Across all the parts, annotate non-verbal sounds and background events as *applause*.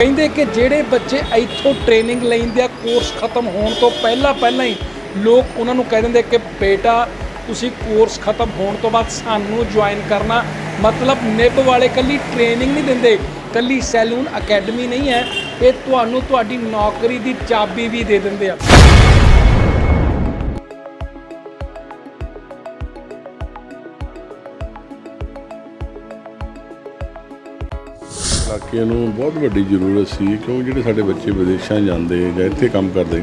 ਕਹਿੰਦੇ ਕਿ ਜਿਹੜੇ ਬੱਚੇ ਇੱਥੋਂ ਟ੍ਰੇਨਿੰਗ ਲੈਂਦੇ ਆ ਕੋਰਸ ਖਤਮ ਹੋਣ ਤੋਂ ਪਹਿਲਾਂ ਪਹਿਲਾਂ ਹੀ ਲੋਕ ਉਹਨਾਂ ਨੂੰ ਕਹਿ ਦਿੰਦੇ ਕਿ ਬੇਟਾ, ਤੁਸੀਂ ਕੋਰਸ ਖਤਮ ਹੋਣ ਤੋਂ ਬਾਅਦ ਸਾਨੂੰ ਜੁਆਇਨ ਕਰਨਾ। ਮਤਲਬ ਨਿੱਬ ਵਾਲੇ ਕੱਲੀ ਟ੍ਰੇਨਿੰਗ ਨਹੀਂ ਦਿੰਦੇ ਕੱਲੀ ਸੈਲੂਨ ਅਕੈਡਮੀ ਨਹੀਂ ਹੈ। ਇਹ ਤੁਹਾਨੂੰ ਤੁਹਾਡੀ ਨੌਕਰੀ ਦੀ ਚਾਬੀ ਵੀ ਦੇ ਦਿੰਦੇ ਆ। ਇਲਾਕੇ ਨੂੰ ਬਹੁਤ ਵੱਡੀ ਜ਼ਰੂਰਤ ਸੀ ਕਿਉਂਕਿ ਜਿਹੜੇ ਸਾਡੇ ਬੱਚੇ ਵਿਦੇਸ਼ਾਂ ਜਾਂਦੇ ਜਾਂ ਇੱਥੇ ਕੰਮ ਕਰਦੇ,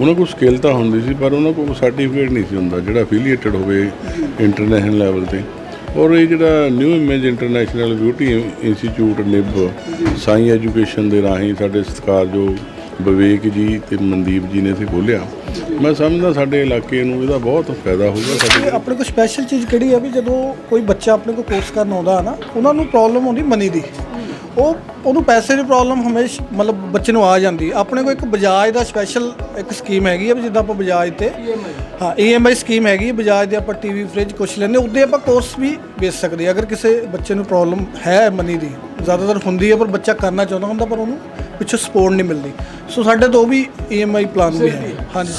ਉਹਨਾਂ ਕੋਲ ਸਕਿੱਲ ਤਾਂ ਹੁੰਦੀ ਸੀ, ਪਰ ਉਹਨਾਂ ਕੋਲ ਸਰਟੀਫਿਕੇਟ ਨਹੀਂ ਸੀ ਹੁੰਦਾ, ਜਿਹੜਾ ਅਫੀਲੀਏਟਡ ਹੋਵੇ ਇੰਟਰਨੈਸ਼ਨਲ ਲੈਵਲ ਤੇ। ਔਰ ਇਹ ਜਿਹੜਾ new image international beauty institute nib, ਸਾਈ ਐਜੂਕੇਸ਼ਨ ਦੇ ਰਾਹੀਂ ਸਾਡੇ ਸਤਿਕਾਰਯੋਗ ਵਿਵੇਕ ਜੀ ਤੇ ਮਨਦੀਪ ਜੀ ਨੇ ਇੱਥੇ ਖੋਲ੍ਹਿਆ। ਮੈਂ ਸਮਝਦਾ ਸਾਡੇ ਇਲਾਕੇ ਨੂੰ ਇਹਦਾ ਬਹੁਤ ਫਾਇਦਾ ਹੋਊਗਾ, ਸਾਡੇ ਆਪਣੇ ਕੋਲ ਸਪੈਸ਼ਲ ਚੀਜ਼ ਕਿਹੜੀ ਆ ਵੀ ਜਦੋਂ ਕੋਈ ਬੱਚਾ ਆਪਣੇ ਕੋਲ ਕੋਰਸ ਕਰਨ ਆਉਂਦਾ ਨਾ, ਉਹਨਾਂ ਨੂੰ ਪ੍ਰੋਬਲਮ ਹੁੰਦੀ ਮਨੀ ਦੀ। ਉਹ ਉਹਨੂੰ ਪੈਸੇ ਦੀ ਪ੍ਰੋਬਲਮ ਹਮੇਸ਼ ਮਤਲਬ ਬੱਚੇ ਨੂੰ ਆ ਜਾਂਦੀ ਆਪਣੇ ਕੋਲ ਇੱਕ ਬਜਾਜ ਦਾ ਸਪੈਸ਼ਲ ਇੱਕ ਸਕੀਮ ਹੈਗੀ ਹੈ ਵੀ ਜਿੱਦਾਂ ਆਪਾਂ ਬਜਾਜ ਤੇ ਹਾਂ ਈਐਮਆਈ ਸਕੀਮ ਹੈਗੀ ਬਜਾਜ ਦੇ ਆਪਾਂ ਟੀਵੀ ਫ੍ਰਿਜ ਕੁਛ ਲੈਂਦੇ ਉਹਦੇ ਆਪਾਂ ਕੋਰਸ ਵੀ ਵੇਚ ਸਕਦੇ ਅਗਰ ਕਿਸੇ ਬੱਚੇ ਨੂੰ ਪ੍ਰੋਬਲਮ ਹੈ ਮਨੀ ਦੀ ਜ਼ਿਆਦਾਤਰ ਹੁੰਦੀ ਹੈ ਪਰ ਬੱਚਾ ਕਰਨਾ ਚਾਹੁੰਦਾ ਹੁੰਦਾ ਪਰ ਉਹਨੂੰ ਪਿੱਛੋਂ ਸਪੋਰਟ ਨਹੀਂ ਮਿਲਦੀ। ਸੋ ਸਾਡੇ ਤੋਂ ਵੀ ਈਐਮਆਈ ਪਲਾਨ ਵੀ ਹੈ। ਹਾਂਜੀ।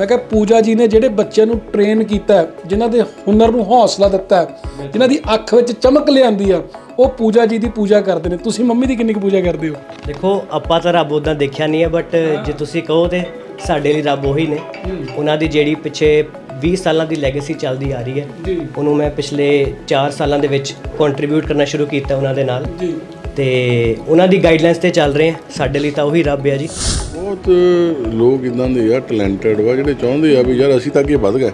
ਮੈਂ ਕਿਹਾ ਪੂਜਾ ਜੀ ਨੇ ਜਿਹੜੇ ਬੱਚਿਆਂ ਨੂੰ ਟ੍ਰੇਨ ਕੀਤਾ ਜਿਨ੍ਹਾਂ ਦੇ ਹੁਨਰ ਨੂੰ ਹੌਸਲਾ ਦਿੱਤਾ ਜਿਨ੍ਹਾਂ ਦੀ ਅੱਖ ਵਿੱਚ ਚਮਕ ਲਿਆਂਦੀ ਆ ਉਹ ਪੂਜਾ ਜੀ ਦੀ ਪੂਜਾ ਕਰਦੇ ਨੇ। ਤੁਸੀਂ ਮੰਮੀ ਦੀ ਕਿੰਨੀ ਕੁ ਪੂਜਾ ਕਰਦੇ ਹੋ? ਦੇਖੋ ਆਪਾਂ ਤਾਂ ਰੱਬ ਉਦਾਂ ਦੇਖਿਆ ਨਹੀਂ ਹੈ ਬਟ ਜੇ ਤੁਸੀਂ ਕਹੋ ਤੇ ਸਾਡੇ ਲਈ ਰੱਬ ਉਹੀ ਨੇ। ਉਹਨਾਂ ਦੀ ਜਿਹੜੀ ਪਿੱਛੇ 20 ਸਾਲਾਂ ਦੀ ਲੈਗੇਸੀ ਚੱਲਦੀ ਆ ਰਹੀ ਹੈ ਉਹਨੂੰ ਮੈਂ ਪਿਛਲੇ 4 ਸਾਲਾਂ ਦੇ ਵਿੱਚ ਕੰਟਰੀਬਿਊਟ ਕਰਨਾ ਸ਼ੁਰੂ ਕੀਤਾ ਉਹਨਾਂ ਦੇ ਨਾਲ। ਜੀ। ਤੇ ਉਹਨਾਂ ਦੀ ਗਾਈਡਲਾਈਨਸ ਤੇ ਚੱਲ ਰਹੇ ਹਾਂ ਸਾਡੇ ਲਈ ਤਾਂ ਉਹੀ ਰੱਬ ਹੈ ਜੀ। ਬਹੁਤ ਲੋਕ ਇਦਾਂ ਦੇ ਆ ਟੈਲੈਂਟਡ ਵਾ ਜਿਹੜੇ ਚਾਹੁੰਦੇ ਆ ਵੀ ਯਾਰ ਅਸੀਂ ਤਾਂ ਅੱਗੇ ਵਧ ਗਏ।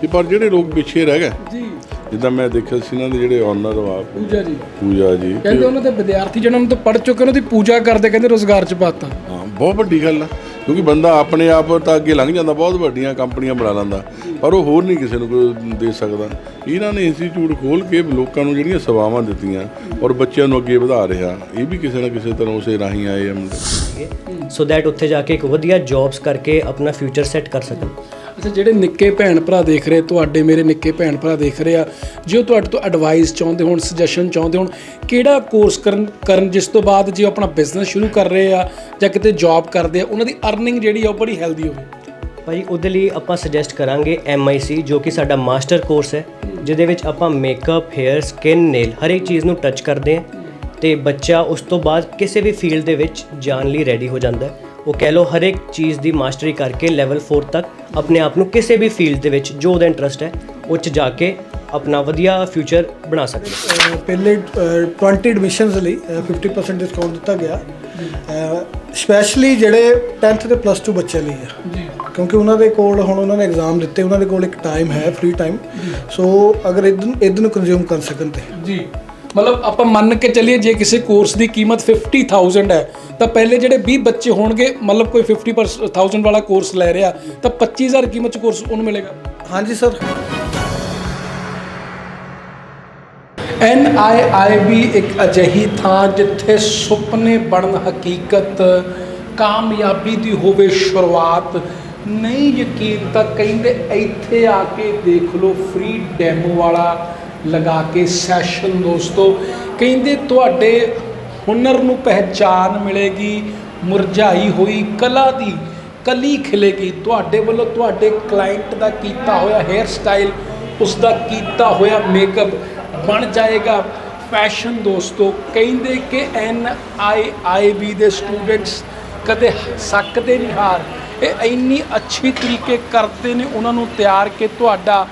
ਤੇ ਪਰ ਜਿਹੜੇ ਲੋਕ ਪਿੱਛੇ ਰਹਿ ਗਏ ਜੀ। ਜਿੱਦਾਂ ਮੈਂ ਦੇਖਿਆ ਸੀ ਇਹਨਾਂ ਦੇ ਜਿਹੜੇ ਓਨਰ ਵਾ ਪੂਜਾ ਜੀ। ਪੂਜਾ ਜੀ ਕਹਿੰਦੇ ਉਹਨਾਂ ਦੇ ਵਿਦਿਆਰਥੀ ਜਿਹਨਾਂ ਨੂੰ ਤਾਂ ਪੜ੍ਹ ਚੁੱਕੇ ਉਹਨਾਂ ਦੀ ਪੂਜਾ ਕਰਦੇ ਕਹਿੰਦੇ ਰੋਜ਼ਗਾਰ ਚ ਪਾਤਾ। ਹਾਂ ਬਹੁਤ ਵੱਡੀ ਗੱਲ ਆ। ਕਿਉਂਕਿ ਬੰਦਾ ਆਪਣੇ ਆਪ ਤਾਂ ਅੱਗੇ ਲੰਘ ਜਾਂਦਾ, ਬਹੁਤ ਵੱਡੀਆਂ ਕੰਪਨੀਆਂ ਬਣਾ ਲੈਂਦਾ, ਪਰ ਉਹ ਹੋਰ ਨਹੀਂ ਕਿਸੇ ਨੂੰ ਕੋਈ ਦੇ ਸਕਦਾ। ਇਹਨਾਂ ਨੇ ਇੰਸਟੀਚਿਊਟ ਖੋਲ ਕੇ ਲੋਕਾਂ ਨੂੰ ਜਿਹੜੀਆਂ ਸੇਵਾਵਾਂ ਦਿੱਤੀਆਂ ਔਰ ਬੱਚਿਆਂ ਨੂੰ ਅੱਗੇ ਵਧਾ ਰਿਹਾ, ਇਹ ਵੀ ਕਿਸੇ ਨਾ ਕਿਸੇ ਤਰ੍ਹਾਂ ਉਸੇ ਰਾਹੀਂ ਆਏ ਆ ਸੋ ਦੈਟ ਉੱਥੇ ਜਾ ਕੇ ਇੱਕ ਵਧੀਆ ਜੌਬਸ ਕਰਕੇ ਆਪਣਾ ਫਿਊਚਰ ਸੈੱਟ ਕਰ ਸਕਣ। ਅੱਛਾ, ਜਿਹੜੇ ਨਿੱਕੇ ਭੈਣ ਭਰਾ ਦੇਖ ਰਹੇ, ਤੁਹਾਡੇ ਮੇਰੇ ਨਿੱਕੇ ਭੈਣ ਭਰਾ ਦੇਖ ਰਹੇ ਆ, ਜੇ ਉਹ ਤੁਹਾਡੇ ਤੋਂ ਐਡਵਾਈਸ ਚਾਹੁੰਦੇ ਹੋਣ ਸੁਜੈਸ਼ਨ ਚਾਹੁੰਦੇ ਹੋਣ, ਕਿਹੜਾ ਕੋਰਸ ਕਰਨ ਕਰਨ ਜਿਸ ਤੋਂ ਬਾਅਦ ਜੇ ਉਹ ਆਪਣਾ ਬਿਜ਼ਨਸ ਸ਼ੁਰੂ ਕਰ ਰਹੇ ਆ ਜਾਂ ਕਿਤੇ ਜੌਬ ਕਰਦੇ ਆ, ਉਹਨਾਂ ਦੀ ਅਰਨਿੰਗ ਜਿਹੜੀ ਆ ਉਹ ਬੜੀ ਹੈਲਦੀ ਹੋਵੇ? ਭਾਈ, ਉਹਦੇ ਲਈ ਆਪਾਂ ਸੁਜੈਸਟ ਕਰਾਂਗੇ MIC ਜੋ ਕਿ ਸਾਡਾ ਮਾਸਟਰ ਕੋਰਸ ਹੈ, ਜਿਹਦੇ ਵਿੱਚ ਆਪਾਂ ਮੇਕਅਪ 헤ਅਰ ਸਕਿਨ ਨੇਲ ਹਰ ਇੱਕ ਚੀਜ਼ ਨੂੰ ਟੱਚ ਕਰਦੇ ਹਾਂ ਤੇ ਬੱਚਾ ਉਸ ਤੋਂ ਬਾਅਦ ਕਿਸੇ ਵੀ ਫੀਲਡ ਦੇ ਵਿੱਚ ਜਾਣ ਲਈ ਰੈਡੀ ਹੋ ਜਾਂਦਾ ਹੈ। ਉਹ ਕਹਿ ਲਓ ਹਰ ਇੱਕ ਚੀਜ਼ ਦੀ ਮਾਸਟਰੀ ਕਰਕੇ ਲੈਵਲ 4 ਤੱਕ ਆਪਣੇ ਆਪ ਨੂੰ ਕਿਸੇ ਵੀ ਫੀਲਡ ਦੇ ਵਿੱਚ ਜੋ ਉਹਦਾ ਇੰਟਰਸਟ ਹੈ ਉਹ 'ਚ ਜਾ ਕੇ ਆਪਣਾ ਵਧੀਆ ਫਿਊਚਰ ਬਣਾ ਸਕਦਾ ਹੈ। ਪਹਿਲੇ ਅਹ 20 ਐਡਮਿਸ਼ਨਸ ਲਈ ਅਹ 50% ਡਿਸਕਾਊਂਟ ਦਿੱਤਾ ਗਿਆ। ਸਪੈਸ਼ਲੀ ਜਿਹੜੇ 10th ਤੇ ਪਲੱਸ 2 ਬੱਚਿਆਂ ਲਈ ਆ। ਜੀ। ਕਿਉਂਕਿ ਉਹਨਾਂ ਦੇ ਕੋਲ ਹੁਣ ਉਹਨਾਂ ਨੇ ਐਗਜ਼ਾਮ ਦਿੱਤੇ ਉਹਨਾਂ ਦੇ ਕੋਲ ਇੱਕ ਟਾਈਮ ਹੈ ਫ੍ਰੀ ਟਾਈਮ ਸੋ ਅਗਰ ਇਹਨੂੰ ਇਹਨੂੰ ਨੂੰ ਕੰਜ਼ਿਊਮ ਕਰ ਸਕਣ ਤੇ। ਜੀ। ਮਤਲਬ ਆਪਾਂ ਮੰਨ ਕੇ ਚੱਲੀਏ ਜੇ ਕਿਸੇ ਕੋਰਸ ਦੀ ਕੀਮਤ 50000 ਹੈ ਤਾਂ ਪਹਿਲੇ ਜਿਹੜੇ 20 ਬੱਚੇ ਹੋਣਗੇ ਮਤਲਬ ਕੋਈ 50000 ਵਾਲਾ ਕੋਰਸ ਲੈ ਰਿਹਾ ਤਾਂ 25000 ਕੀਮਤ ਚ ਕੋਰਸ ਉਹਨੂੰ ਮਿਲੇਗਾ। ਹਾਂਜੀ sir. N I I B ਇੱਕ ਅਜਿਹੀ ਥਾਂ ਜਿੱਥੇ ਸੁਪਨੇ ਬਣਨ ਹਕੀਕਤ ਕਾਮਯਾਬੀ ਦੀ ਹੋਵੇ ਸ਼ੁਰੂਆਤ। ਨਹੀਂ ਯਕੀਨ ਤਾਂ ਕਹਿੰਦੇ ਇੱਥੇ ਆ ਕੇ ਦੇਖ ਲਓ ਫ੍ਰੀ ਡੈਮੋ ਵਾਲਾ ਲਗਾ ਕੇ ਸੈਸ਼ਨ ਦੋਸਤੋ। ਕਹਿੰਦੇ ਤੁਹਾਡੇ ਹੁਨਰ ਨੂੰ ਪਹਿਚਾਨ ਮਿਲੇਗੀ, ਮੁਰਝਾਈ ਹੋਈ ਕਲਾ ਦੀ ਕਲੀ ਖਿਲੇਗੀ। ਤੁਹਾਡੇ ਵੱਲੋਂ ਤੁਹਾਡੇ ਕਲਾਇੰਟ ਦਾ ਕੀਤਾ ਹੋਇਆ ਹੇਅਰ ਸਟਾਈਲ ਉਸ ਦਾ ਕੀਤਾ ਹੋਇਆ ਮੇਕਅਪ ਬਣ ਜਾਏਗਾ। ਫੈਸ਼ਨ ਦੋਸਤੋ, ਕਹਿੰਦੇ ਕਿ ਐਨ ਆਈ ਆਈ ਬੀ ਦੇ ਸਟੂਡੈਂਟਸ ਕਦੇ ਸਕਦੇ ਨਹੀਂ ਹਾਰ। ਇਹ ਇੰਨੀ ਅੱਛੀ ਤਰੀਕੇ ਕਰਦੇ ਨੇ, ਉਹਨਾਂ ਨੂੰ ਤਿਆਰ ਕੇ ਤੁਹਾਡਾ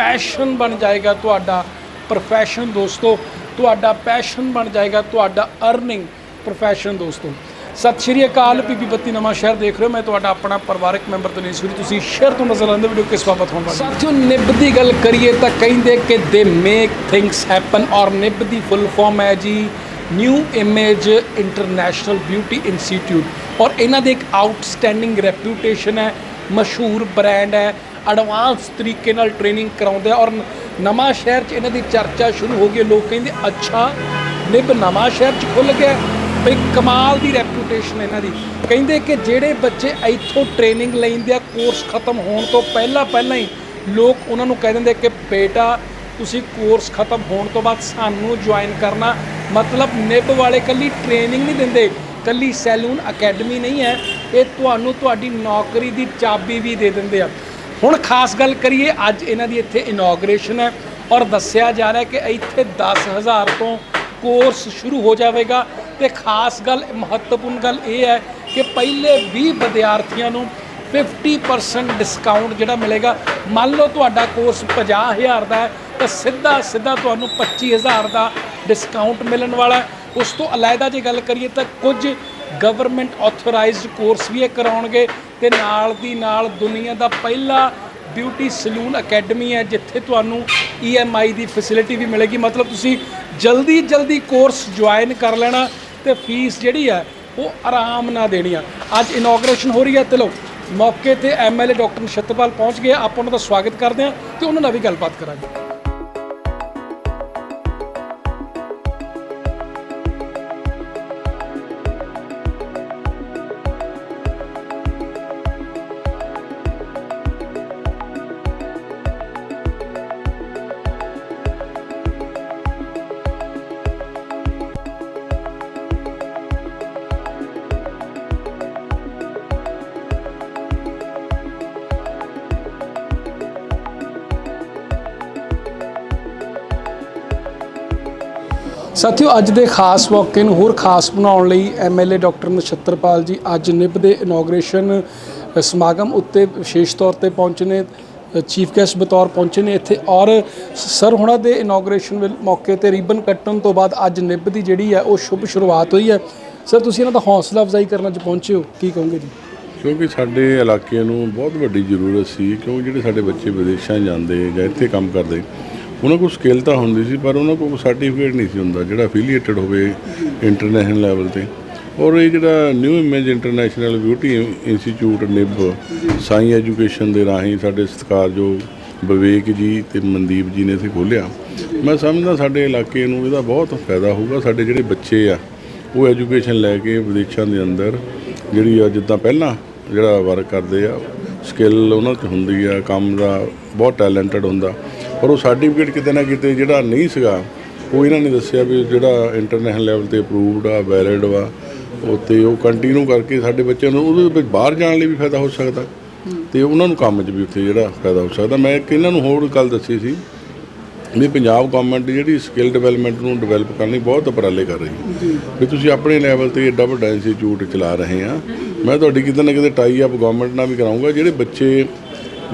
ਪੈਸ਼ਨ ਬਣ ਜਾਏਗਾ ਤੁਹਾਡਾ ਪ੍ਰੋਫੈਸ਼ਨ ਦੋਸਤੋ, ਤੁਹਾਡਾ ਪੈਸ਼ਨ ਬਣ ਜਾਏਗਾ, ਤੁਹਾਡਾ ਅਰਨਿੰਗ ਪ੍ਰੋਫੈਸ਼ਨ ਦੋਸਤੋ। ਸਤਿ ਸ਼੍ਰੀ ਅਕਾਲ ਪੀਪੀ ਬੱਤੀ ਨਵਾਂ ਸ਼ਹਿਰ ਦੇਖ ਰਹੇ ਹੋ। ਮੈਂ ਤੁਹਾਡਾ ਆਪਣਾ ਪਰਿਵਾਰਕ ਮੈਂਬਰ ਤਨੇਸ਼ ਵੀਰ ਤੁਸੀਂ ਸ਼ੇਅਰ ਤੋਂ ਨਜ਼ਰ ਆਉਂਦੇ ਵੀਡੀਓ ਕਿਸ ਬਾਬਤ ਹੋਣ ਵਾਲੀ ਸਾਥੀਓ ਨਿਬ ਦੀ ਗੱਲ ਕਰੀਏ ਤਾਂ ਕਹਿੰਦੇ ਕਿ ਦੇ ਮੇਕ ਥਿੰਗਸ ਹੈਪਨ ਔਰ ਨਿਬ ਦੀ ਫੁੱਲ ਫਾਰਮ ਹੈ ਜੀ new image international beauty institute ਔਰ ਇਹਨਾਂ ਦੇ ਇੱਕ ਆਊਟਸਟੈਂਡਿੰਗ ਰੈਪਿਊਟੇਸ਼ਨ ਹੈ, ਮਸ਼ਹੂਰ ਬ੍ਰਾਂਡ ਹੈ। ਐਡਵਾਂਸ ਤਰੀਕੇ ਨਾਲ ਟ੍ਰੇਨਿੰਗ ਕਰਾਉਂਦੇ ਆ ਔਰ ਨਵਾਂ ਸ਼ਹਿਰ 'ਚ ਇਹਨਾਂ ਦੀ ਚਰਚਾ ਸ਼ੁਰੂ ਹੋ ਗਈ ਲੋਕ ਕਹਿੰਦੇ, ਅੱਛਾ, ਨਿਬ ਨਵਾਂ ਸ਼ਹਿਰ 'ਚ ਖੁੱਲ ਗਿਆ ਬਈ ਕਮਾਲ ਦੀ ਰੈਪਿਊਟੇਸ਼ਨ ਇਹਨਾਂ ਦੀ। ਕਹਿੰਦੇ ਕਿ ਜਿਹੜੇ ਬੱਚੇ ਇੱਥੋਂ ਟ੍ਰੇਨਿੰਗ ਲੈਂਦੇ ਆ ਕੋਰਸ ਖਤਮ ਹੋਣ ਤੋਂ ਪਹਿਲਾਂ ਪਹਿਲਾਂ ਹੀ ਲੋਕ ਉਹਨਾਂ ਨੂੰ ਕਹਿ ਦਿੰਦੇ ਕਿ, ਬੇਟਾ, ਤੁਸੀਂ ਕੋਰਸ ਖਤਮ ਹੋਣ ਤੋਂ ਬਾਅਦ ਸਾਨੂੰ ਜੁਆਇਨ ਕਰਨਾ। ਮਤਲਬ ਨਿਬ ਵਾਲੇ ਕੱਲੀ ਟ੍ਰੇਨਿੰਗ ਨਹੀਂ ਦਿੰਦੇ ਕੱਲੀ ਸੈਲੂਨ ਅਕੈਡਮੀ ਨਹੀਂ ਹੈ। ਇਹ ਤੁਹਾਨੂੰ ਤੁਹਾਡੀ ਨੌਕਰੀ ਦੀ ਚਾਬੀ ਵੀ ਦੇ ਦਿੰਦੇ ਆ। ਹੁਣ ਖਾਸ ਗੱਲ ਕਰੀਏ, ਅੱਜ ਇਹਨਾਂ ਦੀ ਇੱਥੇ ਇਨੋਗ੍ਰੇਸ਼ਨ ਹੈ ਔਰ ਦੱਸਿਆ ਜਾ ਰਿਹਾ ਕਿ ਇੱਥੇ 10000 ਤੋਂ ਕੋਰਸ ਸ਼ੁਰੂ ਹੋ ਜਾਵੇਗਾ ਤੇ ਖਾਸ ਗੱਲ, ਮਹੱਤਵਪੂਰਨ ਗੱਲ ਇਹ ਹੈ ਕਿ ਪਹਿਲੇ 20 ਵਿਦਿਆਰਥੀਆਂ ਨੂੰ 50% ਡਿਸਕਾਊਂਟ ਜਿਹੜਾ ਮਿਲੇਗਾ। ਮੰਨ ਲਓ ਤੁਹਾਡਾ ਕੋਰਸ 50000 ਦਾ ਹੈ, ਤਾਂ ਸਿੱਧਾ ਸਿੱਧਾ ਤੁਹਾਨੂੰ 25000 ਦਾ ਡਿਸਕਾਊਂਟ ਮਿਲਣ ਵਾਲਾ ਉਸ ਤੋਂ ਅਲਾਇਦਾ ਜੇ ਗੱਲ ਕਰੀਏ ਤਾਂ ਕੁਝ ਗਵਰਨਮੈਂਟ ਆਥੋਰਾਈਜ਼ਡ ਕੋਰਸ ਵੀ ਇਹ ਕਰਾਉਣਗੇ। ਤੇ ਨਾਲ ਦੀ ਨਾਲ ਦੁਨੀਆ ਦਾ ਪਹਿਲਾ ਬਿਊਟੀ ਸਲੂਨ ਅਕੈਡਮੀ ਹੈ, ਜਿੱਥੇ ਤੁਹਾਨੂੰ EMI ਦੀ ਫੈਸਿਲਿਟੀ ਵੀ ਮਿਲੇਗੀ। ਮਤਲਬ ਤੁਸੀਂ ਜਲਦੀ ਜਲਦੀ ਕੋਰਸ ਜੁਆਇਨ ਕਰ ਲੈਣਾ ਤੇ ਫੀਸ ਜਿਹੜੀ ਹੈ, ਉਹ ਆਰਾਮ ਨਾਲ ਦੇਣੀ ਆ। ਅੱਜ ਇਨੋਗ੍ਰੇਸ਼ਨ ਹੋ ਰਹੀ ਹੈ ਤੇ ਲੋ ਮੌਕੇ ਤੇ ਐਮਐਲਏ ਡਾਕਟਰ ਨਛੱਤਰਪਾਲ ਪਹੁੰਚ ਗਏ ਆਪਾਂ ਉਹਨਾਂ ਦਾ ਸਵਾਗਤ ਕਰਦੇ ਹਾਂ ਤੇ ਉਹਨਾਂ ਨਾਲ ਵੀ ਗੱਲਬਾਤ ਕਰਾਂਗੇ। ਸਾਥੀਓ, ਅੱਜ ਦੇ ਖਾਸ ਮੌਕੇ ਨੂੰ ਹੋਰ ਖਾਸ ਬਣਾਉਣ ਲਈ ਐਮਐਲਏ ਡਾਕਟਰ ਨਛੱਤਰਪਾਲ ਜੀ ਅੱਜ ਨਿਬ ਦੇ ਇਨੋਗ੍ਰੇਸ਼ਨ ਸਮਾਗਮ ਉੱਤੇ ਵਿਸ਼ੇਸ਼ ਤੌਰ ਤੇ ਪਹੁੰਚੇ ਨੇ ਚੀਫ ਗੈਸਟ ਬਤੌਰ ਪਹੁੰਚੇ ਨੇ ਇੱਥੇ ਔਰ ਸਰ ਹੁਣਾਂ ਦੇ ਇਨੋਗ੍ਰੇਸ਼ਨ ਮੌਕੇ ਤੇ ਰਿਬਨ ਕੱਟਣ ਤੋਂ ਬਾਅਦ ਅੱਜ ਨਿਬ ਦੀ ਜਿਹੜੀ ਹੈ ਉਹ ਸ਼ੁਭ ਸ਼ੁਰੂਆਤ ਹੋਈ ਹੈ। ਸਰ, ਤੁਸੀਂ ਇਹਨਾਂ ਦਾ ਹੌਸਲਾ ਅਫਜ਼ਾਈ ਕਰਨ ਅੱਜ ਪਹੁੰਚੇ ਹੋ, ਕੀ ਕਹੋਗੇ ਜੀ? ਕਿਉਂਕਿ ਸਾਡੇ ਇਲਾਕੇ ਨੂੰ ਬਹੁਤ ਵੱਡੀ ਜ਼ਰੂਰਤ ਸੀ ਕਿਉਂਕਿ ਜਿਹੜੇ ਸਾਡੇ ਬੱਚੇ ਵਿਦੇਸ਼ਾਂ ਜਾਂਦੇ ਜਾਂ ਇੱਥੇ ਕੰਮ ਕਰਦੇ ਉਹਨਾਂ ਕੋਲ ਸਕਿੱਲ ਤਾਂ ਹੁੰਦੀ ਸੀ, ਪਰ ਉਹਨਾਂ ਕੋਲ ਸਰਟੀਫਿਕੇਟ ਨਹੀਂ ਸੀ ਹੁੰਦਾ, ਜਿਹੜਾ ਅਫੀਲੀਏਟਡ ਹੋਵੇ ਇੰਟਰਨੈਸ਼ਨਲ ਲੈਵਲ ਤੇ। ਔਰ ਇਹ ਜਿਹੜਾ new image international beauty institute nib, ਸਾਈ ਐਜੂਕੇਸ਼ਨ ਦੇ ਰਾਹੀਂ ਸਾਡੇ ਸਤਿਕਾਰਯੋਗ ਵਿਵੇਕ ਜੀ ਤੇ ਮਨਦੀਪ ਜੀ ਨੇ ਇੱਥੇ ਖੋਲ੍ਹਿਆ। ਮੈਂ ਸਮਝਦਾ ਸਾਡੇ ਇਲਾਕੇ ਨੂੰ ਇਹਦਾ ਬਹੁਤ ਫਾਇਦਾ ਹੋਊਗਾ, ਸਾਡੇ ਜਿਹੜੇ ਬੱਚੇ ਆ, ਉਹ ਐਜੂਕੇਸ਼ਨ ਲੈ ਕੇ ਵਿਦੇਸ਼ਾਂ ਦੇ ਅੰਦਰ, ਜਿਹੜੀ ਆ ਜਿੱਦਾਂ ਪਹਿਲਾਂ ਜਿਹੜਾ ਵਰਕ ਕਰਦੇ ਆ ਸਕਿੱਲ ਉਹਨਾਂ 'ਚ ਹੁੰਦੀ ਆ, ਕੰਮ ਦਾ ਬਹੁਤ ਟੈਲੈਂਟਡ ਹੁੰਦਾ। ਪਰ ਉਹ ਸਰਟੀਫਿਕੇਟ ਕਿਤੇ ਨਾ ਕਿਤੇ ਜਿਹੜਾ ਨਹੀਂ ਸੀਗਾ ਉਹ ਇਹਨਾਂ ਨੇ ਦੱਸਿਆ ਵੀ ਜਿਹੜਾ ਇੰਟਰਨੈਸ਼ਨਲ ਲੈਵਲ ਤੇ ਅਪਰੂਵਡ ਆ ਵੈਲਿਡ ਵਾ ਉਹ ਤੇ ਉਹ ਕੰਟੀਨਿਊ ਕਰਕੇ ਸਾਡੇ ਬੱਚਿਆਂ ਨੂੰ ਉਹਦੇ ਵਿੱਚ ਬਾਹਰ ਜਾਣ ਲਈ ਵੀ ਫਾਇਦਾ ਹੋ ਸਕਦਾ। ਤੇ ਉਹਨਾਂ ਨੂੰ ਕੰਮ 'ਚ ਵੀ ਉੱਥੇ ਜਿਹੜਾ ਫਾਇਦਾ ਹੋ ਸਕਦਾ। ਮੈਂ ਇੱਕ ਇਹਨਾਂ ਨੂੰ ਹੋਰ ਗੱਲ ਦੱਸੀ ਸੀ ਵੀ ਪੰਜਾਬ ਗਵਰਨਮੈਂਟ ਜਿਹੜੀ ਸਕਿੱਲ ਡਿਵੈਲਪਮੈਂਟ ਨੂੰ ਡਿਵੈਲਪ ਕਰਨ ਲਈ ਬਹੁਤ ਉਪਰਾਲੇ ਕਰ ਰਹੀ ਹੈ। ਵੀ ਤੁਸੀਂ ਆਪਣੇ ਲੈਵਲ ਤੇ ਏਡਾ ਵੱਡਾ ਇੰਸਟੀਚਿਊਟ ਚਲਾ ਰਹੇ ਆ। ਮੈਂ ਤੁਹਾਡੀ ਕਿਤੇ ਨਾ ਕਿਤੇ ਟਾਈ ਅਪ ਗਵਰਨਮੈਂਟ ਨਾਲ ਵੀ ਕਰਾਉਂਗਾ ਜਿਹੜੇ ਬੱਚੇ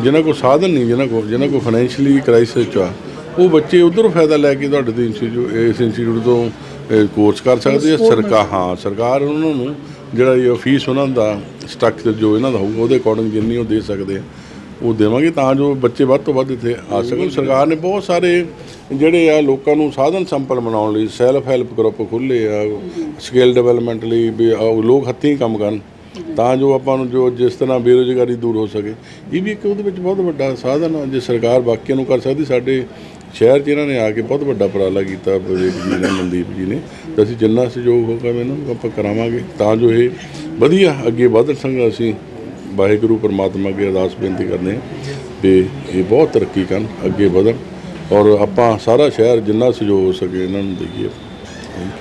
ਜਿਨ੍ਹਾਂ ਕੋਲ ਸਾਧਨ ਨਹੀਂ ਜਿਨ੍ਹਾਂ ਕੋਲ ਜਿਨ੍ਹਾਂ ਕੋਲ ਫਾਈਨੈਂਸ਼ੀਅਲੀ ਕ੍ਰਾਈਸਿਸ ਚ ਆ ਉਹ ਬੱਚੇ ਉਧਰੋਂ ਫਾਇਦਾ ਲੈ ਕੇ ਤੁਹਾਡੇ ਦੇ ਇੰਸਟੀਚਿਊਟ ਇਸ ਇੰਸਟੀਚਿਊਟ ਤੋਂ ਕੋਰਸ ਕਰ ਸਕਦੇ ਆ। ਸਰਕਾਰ ਹਾਂ ਸਰਕਾਰ ਉਹਨਾਂ ਨੂੰ ਜਿਹੜਾ ਇਹ ਫੀਸ ਉਹਨਾਂ ਦਾ ਸਟਰਕਚਰ ਜੋ ਇਹਨਾਂ ਦਾ ਹੋਊਗਾ ਉਹਦੇ ਅਕੋਰਡਿੰਗ ਜਿੰਨੀ ਉਹ ਦੇ ਸਕਦੇ ਆ ਉਹ ਦੇਵਾਂਗੇ ਤਾਂ ਜੋ ਬੱਚੇ ਵੱਧ ਤੋਂ ਵੱਧ ਇੱਥੇ ਆ ਸਕਣ। ਸਰਕਾਰ ਨੇ ਬਹੁਤ ਸਾਰੇ ਜਿਹੜੇ ਆ ਲੋਕਾਂ ਨੂੰ ਸਾਧਨ ਸੰਪਲ ਬਣਾਉਣ ਲਈ ਸੈਲਫ ਹੈਲਪ ਗਰੁੱਪ ਖੁੱਲ੍ਹੇ ਆ ਸਕਿੱਲ ਡਿਵੈਲਪਮੈਂਟ ਲਈ ਵੀ ਲੋਕ ਹੱਥੀਂ ਕੰਮ ਕਰਨ। ਤਾਂ ਜੋ ਆਪਾਂ ਨੂੰ ਜੋ ਜਿਸ ਤਰ੍ਹਾਂ ਬੇਰੁਜ਼ਗਾਰੀ ਦੂਰ ਹੋ ਸਕੇ। ਇਹ ਵੀ ਇੱਕ ਉਹਦੇ ਵਿੱਚ ਬਹੁਤ ਵੱਡਾ ਸਾਧਨ ਆ, ਜੇ ਸਰਕਾਰ ਬਾਕੀਆਂ ਨੂੰ ਕਰ ਸਕਦੀ, ਸਾਡੇ ਸ਼ਹਿਰ 'ਚ ਇਹਨਾਂ ਨੇ ਆ ਕੇ ਬਹੁਤ ਵੱਡਾ ਉਪਰਾਲਾ ਕੀਤਾ ਵਿਵੇਕ ਜੀ ਨੇ, ਮਨਦੀਪ ਜੀ ਨੇ। ਤੇ ਅਸੀਂ ਜਿੰਨਾ ਸਹਿਯੋਗ ਹੋਗਾ ਇਹਨਾਂ ਨੂੰ ਆਪਾਂ ਕਰਾਵਾਂਗੇ, ਤਾਂ ਜੋ ਇਹ ਵਧੀਆ ਅੱਗੇ ਵਧ ਸਕਣ ਅਸੀਂ ਵਾਹਿਗੁਰੂ ਪਰਮਾਤਮਾ ਅੱਗੇ ਅਰਦਾਸ ਬੇਨਤੀ ਕਰਦੇ ਹਾਂ ਵੀ ਇਹ ਬਹੁਤ ਤਰੱਕੀ ਕਰਨ, ਅੱਗੇ ਵਧਣ। ਔਰ ਆਪਾਂ ਸਾਰਾ ਸ਼ਹਿਰ ਜਿੰਨਾ ਸਹਿਯੋਗ ਹੋ ਸਕੇ ਇਹਨਾਂ ਨੂੰ ਦੇਈਏ।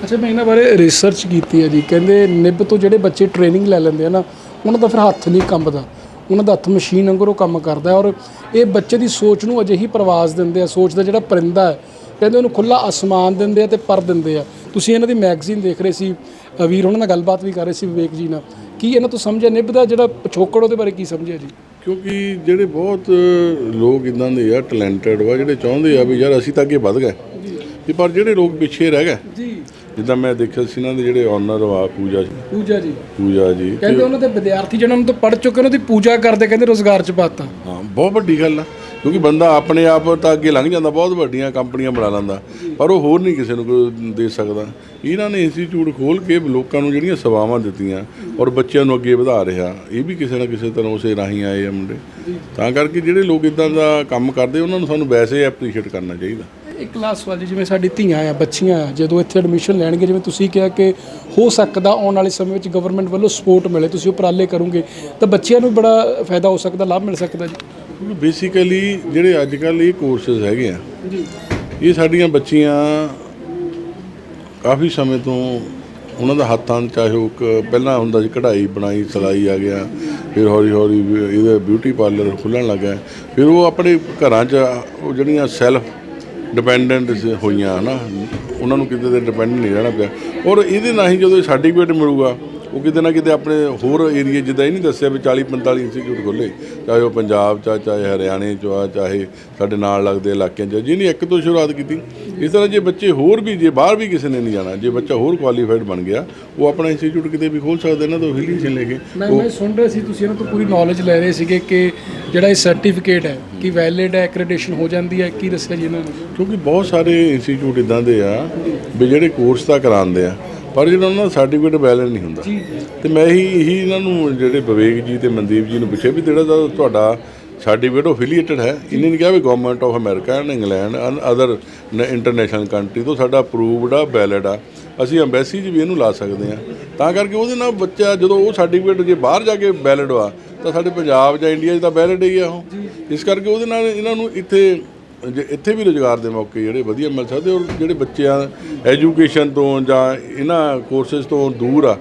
ਅੱਛਾ, ਮੈਂ ਇਹਨਾਂ ਬਾਰੇ ਰਿਸਰਚ ਕੀਤੀ ਹੈ ਜੀ। ਕਹਿੰਦੇ ਨਿਬ ਤੋਂ ਜਿਹੜੇ ਬੱਚੇ ਟ੍ਰੇਨਿੰਗ ਲੈ ਲੈਂਦੇ ਆ ਨਾ, ਉਹਨਾਂ ਦਾ ਫਿਰ ਹੱਥ ਨਹੀਂ ਕੰਬਦਾ। ਉਹਨਾਂ ਦਾ ਹੱਥ ਮਸ਼ੀਨ ਵਾਂਗੂ ਉਹ ਕੰਮ ਕਰਦਾ ਔਰ ਇਹ ਬੱਚੇ ਦੀ ਸੋਚ ਨੂੰ ਅਜਿਹੀ ਪ੍ਰਵਾਸ ਦਿੰਦੇ ਆ, ਸੋਚ ਦਾ ਜਿਹੜਾ ਪਰਿੰਦਾ ਹੈ, ਕਹਿੰਦੇ ਉਹਨੂੰ ਖੁੱਲਾ ਅਸਮਾਨ ਦਿੰਦੇ ਆ ਤੇ ਪਰ ਦਿੰਦੇ ਆ। ਤੁਸੀਂ ਇਹਨਾਂ ਦੀ ਮੈਗਜ਼ੀਨ ਦੇਖ ਰਹੇ ਸੀ ਵੀਰ ਉਹਨਾਂ ਨਾਲ ਗੱਲਬਾਤ ਵੀ ਕਰ ਰਹੇ ਸੀ ਵਿਵੇਕ ਜੀ ਨਾਲ। ਕੀ ਇਹਨਾਂ ਤੋਂ ਸਮਝਿਆ? ਨਿਬ ਦਾ ਜਿਹੜਾ ਪਿਛੋਕੜ ਉਹਦੇ ਬਾਰੇ ਕੀ ਸਮਝਿਆ ਜੀ? ਕਿਉਂਕਿ ਜਿਹੜੇ ਬਹੁਤ ਲੋਕ ਇਦਾਂ ਦੇ ਆ ਟੈਲੈਂਟਡ ਵਾ, ਜਿਹੜੇ ਚਾਹੁੰਦੇ ਆ ਵੀ ਯਾਰ ਅਸੀਂ ਤਾਂ ਅੱਗੇ ਵਧ ਗਏ। ਵੀ ਪਰ ਜਿਹੜੇ ਲੋਕ ਪਿੱਛੇ ਰਹਿ ਗਏ ਜੀ। ਜਿੱਦਾਂ ਮੈਂ ਦੇਖਿਆ ਸੀ ਇਹਨਾਂ ਦੇ ਜਿਹੜੇ ਓਨਰ ਵਾ ਪੂਜਾ ਜੀ। ਪੂਜਾ ਜੀ। ਪੂਜਾ ਜੀ ਕਹਿੰਦੇ ਉਹਨਾਂ ਦੇ ਵਿਦਿਆਰਥੀ ਜਿਹਨਾਂ ਨੂੰ ਤਾਂ ਪੜ੍ਹ ਚੁੱਕੇ ਉਹਨਾਂ ਦੀ ਪੂਜਾ ਕਰਦੇ ਕਹਿੰਦੇ ਰੋਜ਼ਗਾਰ ਚ ਪਾਤਾ। ਹਾਂ ਬਹੁਤ ਵੱਡੀ ਗੱਲ ਆ। ਕਿਉਂਕਿ ਬੰਦਾ ਆਪਣੇ ਆਪ ਤਾਂ ਅੱਗੇ ਲੰਘ ਜਾਂਦਾ ਬਹੁਤ ਵੱਡੀਆਂ ਕੰਪਨੀਆਂ ਬਣਾ ਲੈਂਦਾ। ਪਰ ਉਹ ਹੋਰ ਨਹੀਂ ਕਿਸੇ ਨੂੰ ਕੋਈ ਦੇ ਸਕਦਾ। ਇਹਨਾਂ ਨੇ ਇੰਸਟੀਚਿਊਟ ਖੋਲ ਕੇ ਲੋਕਾਂ ਨੂੰ ਜਿਹੜੀਆਂ ਸੇਵਾਵਾਂ ਦਿੱਤੀਆਂ ਔਰ ਬੱਚਿਆਂ ਨੂੰ ਅੱਗੇ ਵਧਾ ਰਿਹਾ। ਇਹ ਵੀ ਕਿਸੇ ਨਾ ਕਿਸੇ ਤਰ੍ਹਾਂ ਉਸੇ ਰਾਹੀਂ ਆਏ ਆ ਮੁੰਡੇ। ਤਾਂ ਕਰਕੇ ਜਿਹੜੇ ਲੋਕ ਇਦਾਂ ਦਾ ਕੰਮ ਕਰਦੇ ਉਹਨਾਂ ਨੂੰ ਸਾਨੂੰ ਵੈਸੇ ਐਪਰੀਸ਼ੀਏਟ ਕਰਨਾ ਚਾਹੀਦਾ। ਇੱਕ ਕਲਾਸ ਸਵਾਲ ਜੀ ਜਿਵੇਂ ਸਾਡੀ ਧੀਆਂ ਆ ਬੱਚੀਆਂ ਆ ਜਦੋਂ ਇੱਥੇ ਐਡਮਿਸ਼ਨ ਲੈਣਗੇ ਜਿਵੇਂ ਤੁਸੀਂ ਕਿਹਾ ਕਿ ਹੋ ਸਕਦਾ ਆਉਣ ਵਾਲੇ ਸਮੇਂ ਵਿੱਚ ਗਵਰਨਮੈਂਟ ਵੱਲੋਂ ਸਪੋਰਟ ਮਿਲੇ ਤੁਸੀਂ ਉਪਰਾਲੇ ਕਰੋਗੇ ਤਾਂ ਬੱਚਿਆਂ ਨੂੰ ਬੜਾ ਫਾਇਦਾ ਹੋ ਸਕਦਾ ਲਾਭ ਮਿਲ ਸਕਦਾ ਜੀ। ਬੇਸਿਕਲੀ ਜਿਹੜੇ ਅੱਜ ਕੱਲ ਇਹ ਕੋਰਸਸ ਹੈਗੇ ਆ ਜੀ। ਇਹ ਸਾਡੀਆਂ ਬੱਚੀਆਂ ਕਾਫੀ ਸਮੇਂ ਤੋਂ ਉਹਨਾਂ ਦਾ ਹੱਥਾਂ ਚਾਹੇ ਉਹ ਪਹਿਲਾਂ ਹੁੰਦਾ ਸੀ ਕਢਾਈ ਬਣਾਈ ਸਿਲਾਈ ਆ ਗਿਆ ਫਿਰ ਹੌਲੀ ਹੌਲੀ ਇਹਦਾ ਬਿਊਟੀ ਪਾਰਲਰ ਖੁੱਲਣ ਲੱਗਾ ਫਿਰ ਉਹ ਆਪਣੇ ਘਰਾਂ 'ਚ ਉਹ ਜਿਹੜੀਆਂ ਸੈਲਫ ਡਿਪੈਂਡੈਂਟ ਹੋਈਆਂ ਹਨਾ? ਉਹਨਾਂ ਨੂੰ ਕਿਤੇ ਤੇ ਡਿਪੈਂਡ ਨਹੀਂ ਰਹਿਣਾ ਪਿਆ। ਔਰ ਇਹਦੇ ਨਾਲ ਹੀ ਜਦੋਂ ਸਰਟੀਫਿਕੇਟ ਮਿਲੂਗਾ ਉਹ ਕਿਤੇ ਨਾ ਕਿਤੇ ਆਪਣੇ ਹੋਰ ਏਰੀਆ ਜਿੱਦਾਂ ਇਹ ਨਹੀਂ ਦੱਸਿਆ ਵੀ 40 45 ਇੰਸਟੀਚਿਊਟ ਖੋਲੇ ਚਾਹੇ ਉਹ ਪੰਜਾਬ ਚ ਆ, ਚਾਹੇ ਹਰਿਆਣੇ ਚ ਆ ਚਾਹੇ ਸਾਡੇ ਨਾਲ ਲੱਗਦੇ ਇਲਾਕਿਆਂ ਚ ਜਿਹਨੇ ਇੱਕ ਤੋਂ ਸ਼ੁਰੂਆਤ ਕੀਤੀ ਇਸ ਤਰ੍ਹਾਂ ਜੇ ਬੱਚੇ ਹੋਰ ਵੀ ਜੇ ਬਾਹਰ ਵੀ ਕਿਸੇ ਨੇ ਨਹੀਂ ਜਾਣਾ ਜੇ ਬੱਚਾ ਹੋਰ ਕੁਆਲੀਫਾਈਡ ਬਣ ਗਿਆ ਉਹ ਆਪਣਾ ਇੰਸਟੀਚਿਊਟ ਕਿਤੇ ਵੀ ਖੋਲ ਸਕਦਾ ਇਹਨਾਂ ਤੋਂ ਅਫੀਲੀਏਸ਼ਨ ਲੈ ਕੇ। ਮੈਂ ਮੈਂ ਸੁਣ ਰਿਹਾ ਸੀ ਤੁਸੀਂ ਇਹਨਾਂ ਤੋਂ ਪੂਰੀ ਨੌਲੇਜ ਲੈ ਰਹੇ ਸੀਗੇ ਕਿ ਜਿਹੜਾ ਇਹ ਸਰਟੀਫਿਕੇਟ ਹੈ ਕਿ ਵੈਲਿਡ ਹੈ ਐਕ੍ਰੈਡੀਟੇਸ਼ਨ ਹੋ ਜਾਂਦੀ ਹੈ ਕੀ ਦੱਸਿਆ ਜੀ ਇਹਨਾਂ ਨੇ? ਕਿਉਂਕਿ ਬਹੁਤ ਸਾਰੇ ਇੰਸਟੀਚਿਊਟ ਇਦਾਂ ਦੇ ਆ ਵੀ ਜਿਹੜੇ ਕੋਰਸ ਤਾਂ ਕਰਾਉਂਦੇ ਆ ਪਰ ਜਿਹੜਾ ਉਹਨਾਂ ਦਾ ਸਰਟੀਫਿਕੇਟ ਵੈਲਿਡ ਨਹੀਂ ਹੁੰਦਾ। ਤੇ ਮੈਂ ਹੀ ਇਹੀ ਇਹਨਾਂ ਨੂੰ ਜਿਹੜੇ ਵਿਵੇਕ ਜੀ ਤੇ ਮਨਦੀਪ ਜੀ ਨੂੰ ਪੁੱਛਿਆ ਵੀ ਜਿਹੜਾ ਦਾ ਤੁਹਾਡਾ ਸਰਟੀਫਿਕੇਟ ਅਫੀਲੀਏਟਡ ਹੈ। ਇਹਨੇ ਨੇ ਕਿਹਾ ਵੀ government of America and England and other international country ਤੋਂ ਸਾਡਾ ਅਪਰੂਵਡ ਆ ਵੈਲਿਡ ਆ। ਅਸੀਂ ਐਮਬੈਸੀ 'ਚ ਵੀ ਇਹਨੂੰ ਲਾ ਸਕਦੇ ਆ ਤਾਂ ਕਰਕੇ ਉਹਦੇ ਨਾਲ ਬੱਚਾ ਜਦੋਂ ਉਹ ਸਰਟੀਫਿਕੇਟ ਜੇ ਬਾਹਰ ਜਾ ਕੇ ਵੈਲਿਡ ਆ ਤਾਂ ਸਾਡੇ ਪੰਜਾਬ ਜਾਂ ਇੰਡੀਆ 'ਚ ਤਾਂ ਵੈਲਿਡ ਹੀ ਆ ਉਹ। ਇਸ ਕਰਕੇ ਉਹਦੇ ਨਾਲ ਇਹਨਾਂ ਨੂੰ ਇੱਥੇ ਇੱਥੇ ਵੀ ਰੁਜ਼ਗਾਰ ਦੇ ਮੌਕੇ ਜਿਹੜੇ ਵਧੀਆ ਮਿਲ ਸਕਦੇ ਔਰ ਜਿਹੜੇ ਬੱਚਿਆਂ ਐਜੂਕੇਸ਼ਨ ਤੋਂ ਜਾਂ ਇਹਨਾਂ ਕੋਰਸਸ ਤੋਂ ਦੂਰ ਆ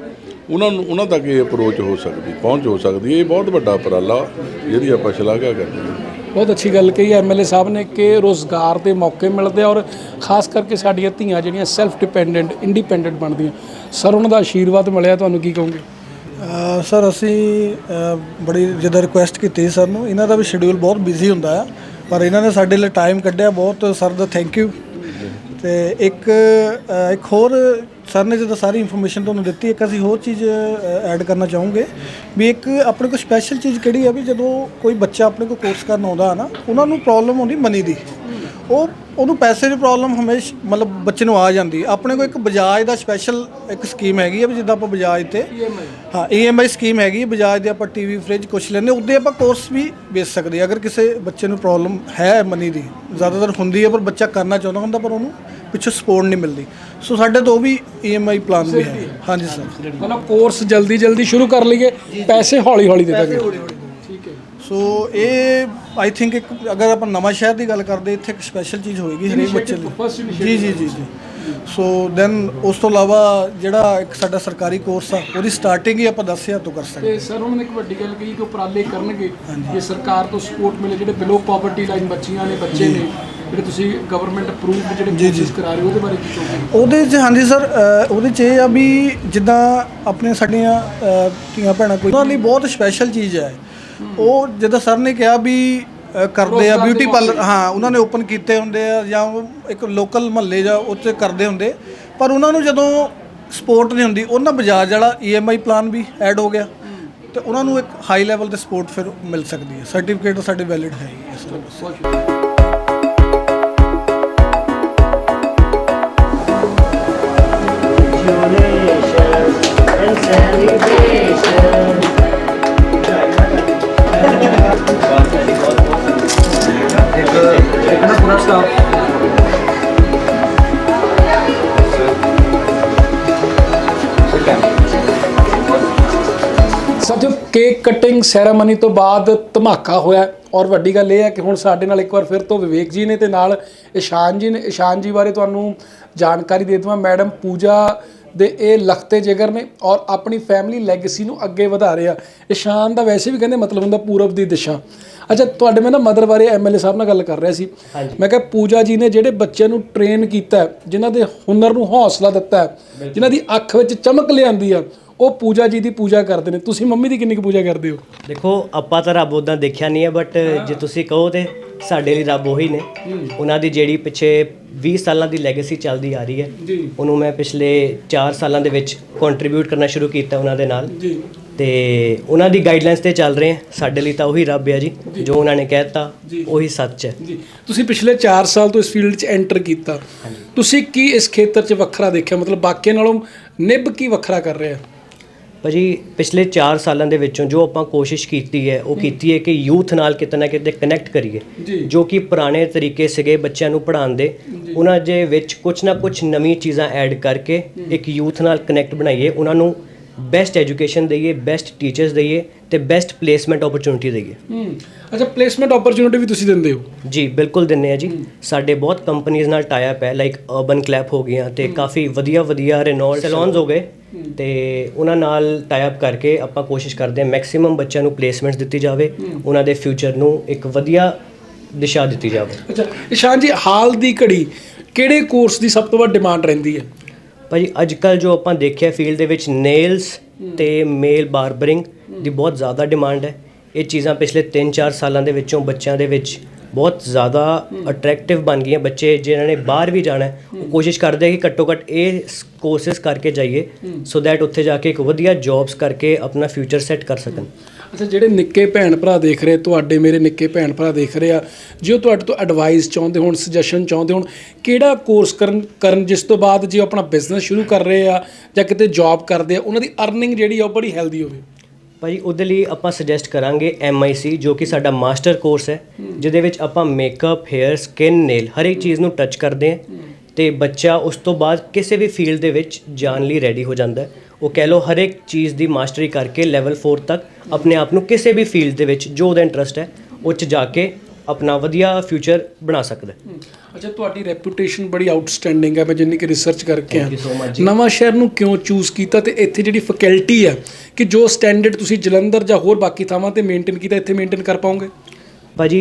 ਉਹਨਾਂ ਨੂੰ ਉਹਨਾਂ ਤੱਕ ਇਹ ਅਪਰੋਚ ਹੋ ਸਕਦੀ ਪਹੁੰਚ ਹੋ ਸਕਦੀ। ਹੈ ਇਹ ਬਹੁਤ ਵੱਡਾ ਉਪਰਾਲਾ ਜਿਹਦੀ ਆਪਾਂ ਸ਼ਲਾਘਾ ਕਰਦੇ ਹਾਂ। ਬਹੁਤ ਅੱਛੀ ਗੱਲ ਕਹੀ ਐਮਐਲਏ ਸਾਹਿਬ ਨੇ ਕਿ ਰੋਜ਼ਗਾਰ ਦੇ ਮੌਕੇ ਮਿਲਦੇ ਆ ਔਰ ਖਾਸ ਕਰਕੇ ਸਾਡੀਆਂ ਧੀਆਂ ਜਿਹੜੀਆਂ ਸੈਲਫ ਡਿਪੈਂਡੈਂਟ ਇੰਡੀਪੈਂਡੈਂਟ ਬਣਦੀਆਂ। ਸਰ ਉਹਨਾਂ ਦਾ ਆਸ਼ੀਰਵਾਦ ਮਿਲਿਆ ਤੁਹਾਨੂੰ ਕੀ ਕਹੋਗੇ? ਸਰ ਅਸੀਂ ਬੜੀ ਜਦੋਂ ਰਿਕੁਐਸਟ ਕੀਤੀ ਸੀ ਸਰ ਨੂੰ। ਇਹਨਾਂ ਦਾ ਵੀ ਸ਼ਡਿਊਲ ਬਹੁਤ ਬਿਜ਼ੀ ਹੁੰਦਾ ਆ ਪਰ ਇਹਨਾਂ ਨੇ ਸਾਡੇ ਲਈ ਟਾਈਮ ਕੱਢਿਆ। ਬਹੁਤ ਸਰ ਦਾ ਥੈਂਕ ਯੂ ਤੇ ਇੱਕ ਇੱਕ ਹੋਰ ਸਰ ਨੇ ਜਦੋਂ ਸਾਰੀ ਇਨਫੋਰਮੇਸ਼ਨ ਤੁਹਾਨੂੰ ਦਿੱਤੀ ਇੱਕ ਅਸੀਂ ਹੋਰ ਚੀਜ਼ ਐਡ ਕਰਨਾ ਚਾਹੂੰਗੇ ਵੀ ਇੱਕ ਆਪਣੇ ਕੋਲ ਸਪੈਸ਼ਲ ਚੀਜ਼ ਕਿਹੜੀ ਆ ਵੀ ਜਦੋਂ ਕੋਈ ਬੱਚਾ ਆਪਣੇ ਕੋਲ ਕੋਰਸ ਕਰਨ ਆਉਂਦਾ ਹੈ ਨਾ ਉਹਨਾਂ ਨੂੰ ਪ੍ਰੋਬਲਮ ਆਉਂਦੀ ਮਨੀ ਦੀ। ਉਹ ਉਹਨੂੰ ਪੈਸੇ ਦੀ ਪ੍ਰੋਬਲਮ ਹਮੇਸ਼ ਮਤਲਬ ਬੱਚੇ ਨੂੰ ਆ ਜਾਂਦੀ। ਹੈ। ਆਪਣੇ ਕੋਲ ਇੱਕ ਬਜਾਜ ਦਾ ਸਪੈਸ਼ਲ ਇੱਕ ਸਕੀਮ ਹੈਗੀ ਹੈ ਵੀ ਜਿੱਦਾਂ ਆਪਾਂ ਬਜਾਜ ਤੇ ਹਾਂ ਈਐਮਆਈ ਸਕੀਮ ਹੈਗੀ ਬਜਾਜ ਦੇ ਆਪਾਂ ਟੀਵੀ ਫ੍ਰਿਜ ਕੁਛ ਲੈਂਦੇ ਉਹਦੇ ਆਪਾਂ ਕੋਰਸ ਵੀ ਵੇਚ ਸਕਦੇ ਅਗਰ ਕਿਸੇ ਬੱਚੇ ਨੂੰ ਪ੍ਰੋਬਲਮ ਹੈ ਮਨੀ ਦੀ ਜ਼ਿਆਦਾਤਰ ਹੁੰਦੀ ਹੈ ਪਰ ਬੱਚਾ ਕਰਨਾ ਚਾਹੁੰਦਾ ਹੁੰਦਾ ਪਰ ਉਹਨੂੰ ਪਿੱਛੋਂ ਸਪੋਰਟ ਨਹੀਂ ਮਿਲਦੀ। ਸੋ ਸਾਡੇ ਤੋਂ ਉਹ ਵੀ ਈਐਮਆਈ ਪਲਾਨ ਵੀ ਹੈ। ਹਾਂਜੀ ਸਰ ਮਤਲਬ ਕੋਰਸ ਜਲਦੀ ਜਲਦੀ ਸ਼ੁਰੂ ਕਰ ਲਈਏ ਪੈਸੇ ਹੌਲੀ ਹੌਲੀ ਦੇ ਦਾਂਗੇ। ਠੀਕ ਹੈ ਸੋ ਇਹ ਆਈ ਥਿੰਕ ਇੱਕ ਅਗਰ ਆਪਾਂ ਨਵਾਂ ਸ਼ਹਿਰ ਦੀ ਗੱਲ ਕਰਦੇ ਇੱਥੇ ਇੱਕ ਸਪੈਸ਼ਲ ਚੀਜ਼ ਹੋਏਗੀ ਹਰੇਕ ਬੱਚੇ ਲਈ। ਜੀ ਜੀ ਜੀ ਜੀ। ਸੋ ਦੈਨ ਉਸ ਤੋਂ ਇਲਾਵਾ ਜਿਹੜਾ ਇੱਕ ਸਾਡਾ ਸਰਕਾਰੀ ਕੋਰਸ ਆ ਉਹਦੀ ਸਟਾਰਟਿੰਗ ਹੀ ਆਪਾਂ 10000 ਤੋਂ ਕਰ ਸਕਦੇ ਤੇ ਸਰ ਉਹਨਾਂ ਨੇ ਇੱਕ ਵੱਡੀ ਗੱਲ ਕਹੀ ਕਿ ਉਪਰਾਲੇ ਕਰਨਗੇ। ਜੇ ਸਰਕਾਰ ਤੋਂ ਸਪੋਰਟ ਮਿਲੇ ਜਿਹੜੇ ਬਿਲੋ ਪਾਵਰਟੀ ਲਾਈਨ ਬੱਚੀਆਂ ਨੇ ਬੱਚੇ ਨੇ ਜਿਹੜੇ ਤੁਸੀਂ ਗਵਰਨਮੈਂਟ ਅਪਰੂਵਡ ਜਿਹੜੇ ਕੋਰਸਿਸ ਕਰਾ ਰਹੇ ਹੋ ਉਹਦੇ ਬਾਰੇ ਕੀ ਕਹੋਗੇ? ਉਹਦੇ 'ਚ ਹਾਂਜੀ ਸਰ ਅ, ਉਹਦੇ 'ਚ ਇਹ ਆ ਵੀ ਜਿੱਦਾਂ ਆਪਣੇ ਸਾਡੀਆਂ ਅ, ਧੀਆਂ ਭੈਣਾਂ ਕੋਈ ਉਹਨਾਂ ਲਈ ਬਹੁਤ ਸਪੈਸ਼ਲ ਚੀਜ਼ ਹੈ। ਉਹ ਜਿੱਦਾਂ ਸਰ ਨੇ ਕਿਹਾ ਵੀ ਅ, ਕਰਦੇ ਆ ਰੋਜ਼ਗਾਰ ਦੇ ਬਿਊਟੀ ਪਾਰਲਰ ਹਾਂ ਉਹਨਾਂ ਨੇ ਓਪਨ ਕੀਤੇ ਹੁੰਦੇ ਆ ਜਾਂ ਉਹ ਇੱਕ ਲੋਕਲ ਮਹੱਲੇ ਜਾਂ ਉੱਥੇ ਕਰਦੇ ਹੁੰਦੇ। ਪਰ ਉਹਨਾਂ ਨੂੰ ਜਦੋਂ ਸਪੋਰਟ ਨਹੀਂ ਹੁੰਦੀ ਉਹਨਾਂ ਬਜਾਜ ਵਾਲਾ ਈਐਮਆਈ ਪਲਾਨ ਵੀ ਐਡ ਹੋ ਗਿਆ। ਤੇ ਉਹਨਾਂ ਨੂੰ ਇੱਕ ਹਾਈ ਲੈਵਲ ਤੇ ਸਪੋਰਟ ਫਿਰ ਮਿਲ ਸਕਦੀ ਹੈ। ਸਰਟੀਫਿਕੇਟ ਸਾਡੇ ਵੈਲਿਡ ਹੈ ਹੀ ਇਸ ਤਰ੍ਹਾਂ ਸਾਥੀਓ ਕੇਕ ਕਟਿੰਗ ਸੈਰਾਮਨੀ ਤੋਂ ਬਾਅਦ ਧਮਾਕਾ ਹੋਇਆ ਔਰ ਵੱਡੀ ਗੱਲ ਇਹ ਹੈ ਕਿ ਹੁਣ ਸਾਡੇ ਨਾਲ ਇੱਕ ਵਾਰ ਫਿਰ ਤੋਂ ਵਿਵੇਕ ਜੀ ਨੇ ਤੇ ਨਾਲ ਇਸ਼ਾਨ ਜੀ ਨੇ। ਇਸ਼ਾਨ ਜੀ ਬਾਰੇ ਤੁਹਾਨੂੰ ਜਾਣਕਾਰੀ ਦੇ ਦਵਾਂ। ਮੈਡਮ ਪੂਜਾ ਦੇ ਇਹ ਲਖਤੇ ਜਿਗਰ ਨੇ ਔਰ ਆਪਣੀ ਫੈਮਿਲੀ ਲੈਗੇਸੀ ਨੂੰ ਅੱਗੇ ਵਧਾ ਰਹੇ ਆ। ਇਸ਼ਾਨ ਦਾ ਵੈਸੇ ਵੀ ਕਹਿੰਦੇ ਮਤਲਬ ਹੁੰਦਾ ਪੂਰਬ ਦੀ ਦਿਸ਼ਾ। ਅੱਛਾ ਤੁਹਾਡੇ ਮੈਂ ਨਾ ਮਦਰ ਬਾਰੇ ਐਮਐਲਏ ਸਾਹਿਬ ਨਾਲ ਗੱਲ ਕਰ ਰਿਹਾ ਸੀ। ਮੈਂ ਕਿਹਾ ਪੂਜਾ ਜੀ ਨੇ ਜਿਹੜੇ ਬੱਚਿਆਂ ਨੂੰ ਟ੍ਰੇਨ ਕੀਤਾ ਜਿਨ੍ਹਾਂ ਦੇ ਹੁਨਰ ਨੂੰ ਹੌਸਲਾ ਦਿੱਤਾ ਜਿਨ੍ਹਾਂ ਦੀ ਅੱਖ ਵਿੱਚ ਚਮਕ ਲਿਆਂਦੀ ਆ ਉਹ ਪੂਜਾ ਜੀ ਦੀ ਪੂਜਾ ਕਰਦੇ ਨੇ। ਤੁਸੀਂ ਮੰਮੀ ਦੀ ਕਿੰਨੀ ਕੁ ਪੂਜਾ ਕਰਦੇ ਹੋ? ਦੇਖੋ ਆਪਾਂ ਤਾਂ ਰੱਬ ਉਦਾਂ ਦੇਖਿਆ ਨਹੀਂ ਹੈ ਬਟ ਜੇ ਤੁਸੀਂ ਕਹੋ ਤੇ ਸਾਡੇ ਲਈ ਰੱਬ ਉਹੀ ਨੇ। ਉਹਨਾਂ ਦੀ ਜਿਹੜੀ ਪਿੱਛੇ 20 ਸਾਲਾਂ ਦੀ ਲੈਗੇਸੀ ਚੱਲਦੀ ਆ ਰਹੀ ਹੈ। ਉਹਨੂੰ ਮੈਂ ਪਿਛਲੇ 4 ਸਾਲਾਂ ਦੇ ਵਿੱਚ ਕੰਟਰੀਬਿਊਟ ਕਰਨਾ ਸ਼ੁਰੂ ਕੀਤਾ ਉਹਨਾਂ ਦੇ ਨਾਲ। ਤੇ ਉਹਨਾਂ ਦੀ ਗਾਈਡਲਾਈਨਸ ਤੇ ਚੱਲ ਰਹੇ ਹਾਂ। ਸਾਡੇ ਲਈ ਤਾਂ ਉਹੀ ਰੱਬ ਹੈ ਜੀ। ਜੋ। ਉਹਨਾਂ ਨੇ ਕਹਿਤਾ ਉਹੀ ਸੱਚ ਹੈ। ਜੀ। ਤੁਸੀਂ ਪਿਛਲੇ 4 ਸਾਲ ਤੋਂ ਇਸ ਫੀਲਡ 'ਚ ਐਂਟਰ ਕੀਤਾ। ਤੁਸੀਂ ਕੀ ਇਸ ਖੇਤਰ 'ਚ ਵੱਖਰਾ ਦੇਖਿਆ? ਮਤਲਬ ਬਾਕੀਆਂ ਨਾਲੋਂ ਨਿਭ ਕੀ ਵੱਖਰਾ ਕਰ ਰਿਹਾ ਭਾਜੀ ਪਿਛਲੇ 4 ਸਾਲਾਂ ਦੇ ਵਿੱਚੋਂ ਜੋ ਆਪਾਂ ਕੋਸ਼ਿਸ਼ ਕੀਤੀ ਹੈ ਉਹ ਕੀਤੀ ਹੈ ਕਿ ਯੂਥ ਨਾਲ ਕਿਤੇ ਨਾ ਕਿਤੇ ਕਨੈਕਟ ਕਰੀਏ। ਜੀ। ਜੋ ਕਿ ਪੁਰਾਣੇ ਤਰੀਕੇ ਸੀਗੇ ਬੱਚਿਆਂ ਨੂੰ ਪੜ੍ਹਾਉਣ ਦੇ ਉਹਨਾਂ ਦੇ ਵਿੱਚ ਕੁਝ ਨਾ ਕੁਝ ਨਵੀਂ ਚੀਜ਼ਾਂ ਐਡ ਕਰਕੇ ਇੱਕ ਯੂਥ ਨਾਲ ਕਨੈਕਟ ਬਣਾਈਏ ਉਹਨਾਂ ਨੂੰ ਬੈਸਟ ਐਜੂਕੇਸ਼ਨ ਦੇਈਏ ਬੈਸਟ ਟੀਚਰਸ ਦੇਈਏ ਤੇ ਬੈਸਟ ਪਲੇਸਮੈਂਟ ਓਪਰਚੁਨਿਟੀ ਦੇਈਏ। ਹੂੰ ਅੱਛਾ ਪਲੇਸਮੈਂਟ ਓਪਰਚੁਨਿਟੀ ਵੀ ਤੁਸੀਂ ਦਿੰਦੇ ਹੋ? ਜੀ ਬਿਲਕੁਲ ਦਿੰਨੇ ਆ ਜੀ। ਸਾਡੇ ਬਹੁਤ ਕੰਪਨੀਆਂ ਨਾਲ ਟਾਈ ਅਪ ਹੈ ਲਾਈਕ ਅਰਬਨ ਕਲੈਪ ਹੋ ਗਈਆਂ ਤੇ ਕਾਫੀ ਵਧੀਆ ਵਧੀਆ ਰੈਨੋਲਡ ਸੈਲੂਨਸ ਹੋ ਗਏ ਤੇ ਉਹਨਾਂ ਨਾਲ ਟਾਈ ਅਪ ਕਰਕੇ ਆਪਾਂ ਕੋਸ਼ਿਸ਼ ਕਰਦੇ ਹਾਂ ਮੈਕਸਿਮਮ ਬੱਚਿਆਂ ਨੂੰ ਪਲੇਸਮੈਂਟਸ ਦਿੱਤੀ ਜਾਵੇ ਉਹਨਾਂ ਦੇ ਫਿਊਚਰ ਨੂੰ ਇੱਕ ਵਧੀਆ ਦਿਸ਼ਾ ਦਿੱਤੀ ਜਾਵੇ। ਅੱਛਾ ਇਸ਼ਾਨ ਜੀ ਹਾਲ ਦੀ ਘੜੀ ਕਿਹੜੇ ਕੋਰਸ ਦੀ ਸਭ ਤੋਂ ਵੱਧ ਡਿਮਾਂਡ ਰਹਿੰਦੀ ਹੈ? ਭਾਜੀ ਅੱਜ ਕੱਲ ਜੋ ਆਪਾਂ ਦੇਖਿਆ ਫੀਲਡ ਦੇ ਵਿੱਚ ਨੇਲਸ ਤੇ ਮੇਲ ਬਾਰਬਰਿੰਗ ਦੀ ਬਹੁਤ ਜ਼ਿਆਦਾ ਡਿਮਾਂਡ ਹੈ। ਇਹ ਚੀਜ਼ਾਂ ਪਿਛਲੇ 3-4 ਸਾਲਾਂ ਦੇ ਵਿੱਚੋਂ ਬੱਚਿਆਂ ਦੇ ਵਿੱਚ ਬਹੁਤ ਜ਼ਿਆਦਾ ਅਟਰੈਕਟਿਵ ਬਣ ਗਈਆਂ। ਬੱਚੇ ਜਿਨ੍ਹਾਂ ਨੇ ਬਾਹਰ ਵੀ ਜਾਣਾ ਉਹ ਕੋਸ਼ਿਸ਼ ਕਰਦੇ ਆ ਕਿ ਘੱਟੋ ਘੱਟ ਇਹ ਕੋਰਸਸ ਕਰਕੇ ਜਾਈਏ ਸੋ ਦੈਟ ਉੱਥੇ ਜਾ ਕੇ ਇੱਕ ਵਧੀਆ ਜੌਬਸ ਕਰਕੇ ਆਪਣਾ ਫਿਊਚਰ ਸੈੱਟ ਕਰ ਸਕਣ। ਅੱਛਾ ਜਿਹੜੇ ਨਿੱਕੇ ਭੈਣ ਭਰਾ ਦੇਖ ਰਹੇ ਤੁਹਾਡੇ ਮੇਰੇ ਨਿੱਕੇ ਭੈਣ ਭਰਾ ਦੇਖ ਰਹੇ ਆ ਜੇ ਉਹ ਤੁਹਾਡੇ ਤੋਂ ਐਡਵਾਈਸ ਚਾਹੁੰਦੇ ਹੋਣ ਸੁਜੈਸ਼ਨ ਚਾਹੁੰਦੇ ਹੋਣ ਕਿਹੜਾ ਕੋਰਸ ਕਰਨ ਕਰਨ ਜਿਸ ਤੋਂ ਬਾਅਦ ਜੇ ਉਹ ਆਪਣਾ ਬਿਜ਼ਨਸ ਸ਼ੁਰੂ ਕਰ ਰਹੇ ਆ ਜਾਂ ਕਿਤੇ ਜੌਬ ਕਰਦੇ ਆ ਉਹਨਾਂ ਦੀ ਅਰਨਿੰਗ ਜਿਹੜੀ ਆ ਉਹ ਬੜੀ ਹੈਲਦੀ ਹੋਵੇ? ਭਾਜੀ ਉਹਦੇ ਲਈ ਆਪਾਂ ਸੁਜੈਸਟ ਕਰਾਂਗੇ MIC ਜੋ ਕਿ ਸਾਡਾ ਮਾਸਟਰ ਕੋਰਸ ਹੈ ਜਿਹਦੇ ਵਿੱਚ ਆਪਾਂ ਮੇਕਅਪ 헤ਅਰ ਸਕਿਨ ਨੇਲ ਹਰ ਇੱਕ ਚੀਜ਼ ਨੂੰ ਟੱਚ ਕਰਦੇ ਹਾਂ। ਤੇ ਬੱਚਾ ਉਸ ਤੋਂ ਬਾਅਦ ਕਿਸੇ ਵੀ ਫੀਲਡ ਦੇ ਵਿੱਚ ਜਾਣ ਲਈ ਰੈਡੀ ਹੋ ਜਾਂਦਾ ਹੈ। ਉਹ ਕਹਿ ਲਓ ਹਰ ਇੱਕ ਚੀਜ਼ ਦੀ ਮਾਸਟਰੀ ਕਰਕੇ ਲੈਵਲ 4 ਤੱਕ ਆਪਣੇ ਆਪ ਨੂੰ ਕਿਸੇ ਵੀ ਫੀਲਡ ਦੇ ਵਿੱਚ ਜੋ ਉਹਦਾ ਇੰਟਰਸਟ ਹੈ ਉਹ 'ਚ ਜਾ ਕੇ ਆਪਣਾ ਵਧੀਆ ਫਿਊਚਰ ਬਣਾ ਸਕਦਾ ਹੈ। ਅੱਛਾ ਤੁਹਾਡੀ ਰੈਪਿਊਟੇਸ਼ਨ ਬੜੀ ਆਊਟਸਟੈਂਡਿੰਗ ਹੈ ਮੈਂ ਜਿੰਨੀ ਕਿ ਰਿਸਰਚ ਕਰਕੇ Thank you so much ਆ ਜੀ। ਨਵਾਂ ਸ਼ਹਿਰ ਨੂੰ ਕਿਉਂ ਚੂਜ਼ ਕੀਤਾ ਤੇ ਇੱਥੇ ਜਿਹੜੀ ਫੈਕਲਟੀ ਹੈ ਕਿ ਜੋ ਸਟੈਂਡਰਡ ਤੁਸੀਂ ਜਲੰਧਰ ਜਾਂ ਹੋਰ ਬਾਕੀ ਥਾਵਾਂ ਤੇ ਮੇਨਟੇਨ ਕੀਤਾ ਇੱਥੇ ਮੇਨਟੇਨ ਕਰ ਪਾਓਗੇ? ਭਾਅ ਜੀ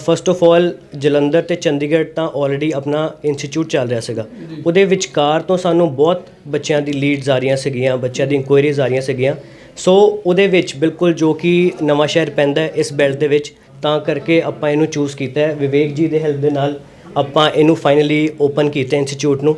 ਫਸਟ ਆਫ ਆਲ ਜਲੰਧਰ ਤੇ ਚੰਡੀਗੜ੍ਹ ਤਾਂ ਆਲਰੇਡੀ ਆਪਣਾ ਇੰਸਟੀਚਿਊਟ ਚੱਲ ਰਿਹਾ ਸੀਗਾ। ਉਹਦੇ ਵਿਚਕਾਰ ਤੋਂ ਸਾਨੂੰ ਬਹੁਤ ਬੱਚਿਆਂ ਦੀ ਲੀਡਸ ਆ ਰਹੀਆਂ ਸੀਗੀਆਂ, ਬੱਚਿਆਂ ਦੀ ਇਨਕੁਆਇਰੀਜ਼ ਆ ਰਹੀਆਂ ਸੀਗੀਆਂ। ਸੋ ਉਹਦੇ ਵਿੱਚ ਬਿਲਕੁਲ ਜੋ ਕਿ ਨਵਾਂ ਸ਼ਹਿਰ ਪੈਂਦਾ ਇਸ ਬੈਲਟ ਦੇ ਵਿੱਚ, ਤਾਂ ਕਰਕੇ ਆਪਾਂ ਇਹਨੂੰ ਚੂਜ਼ ਕੀਤਾ ਹੈ। ਵਿਵੇਕ ਜੀ ਦੇ ਹੈਲਪ ਦੇ ਨਾਲ ਆਪਾਂ ਇਹਨੂੰ ਫਾਈਨਲੀ ਓਪਨ ਕੀਤਾ ਇੰਸਟੀਚਿਊਟ ਨੂੰ।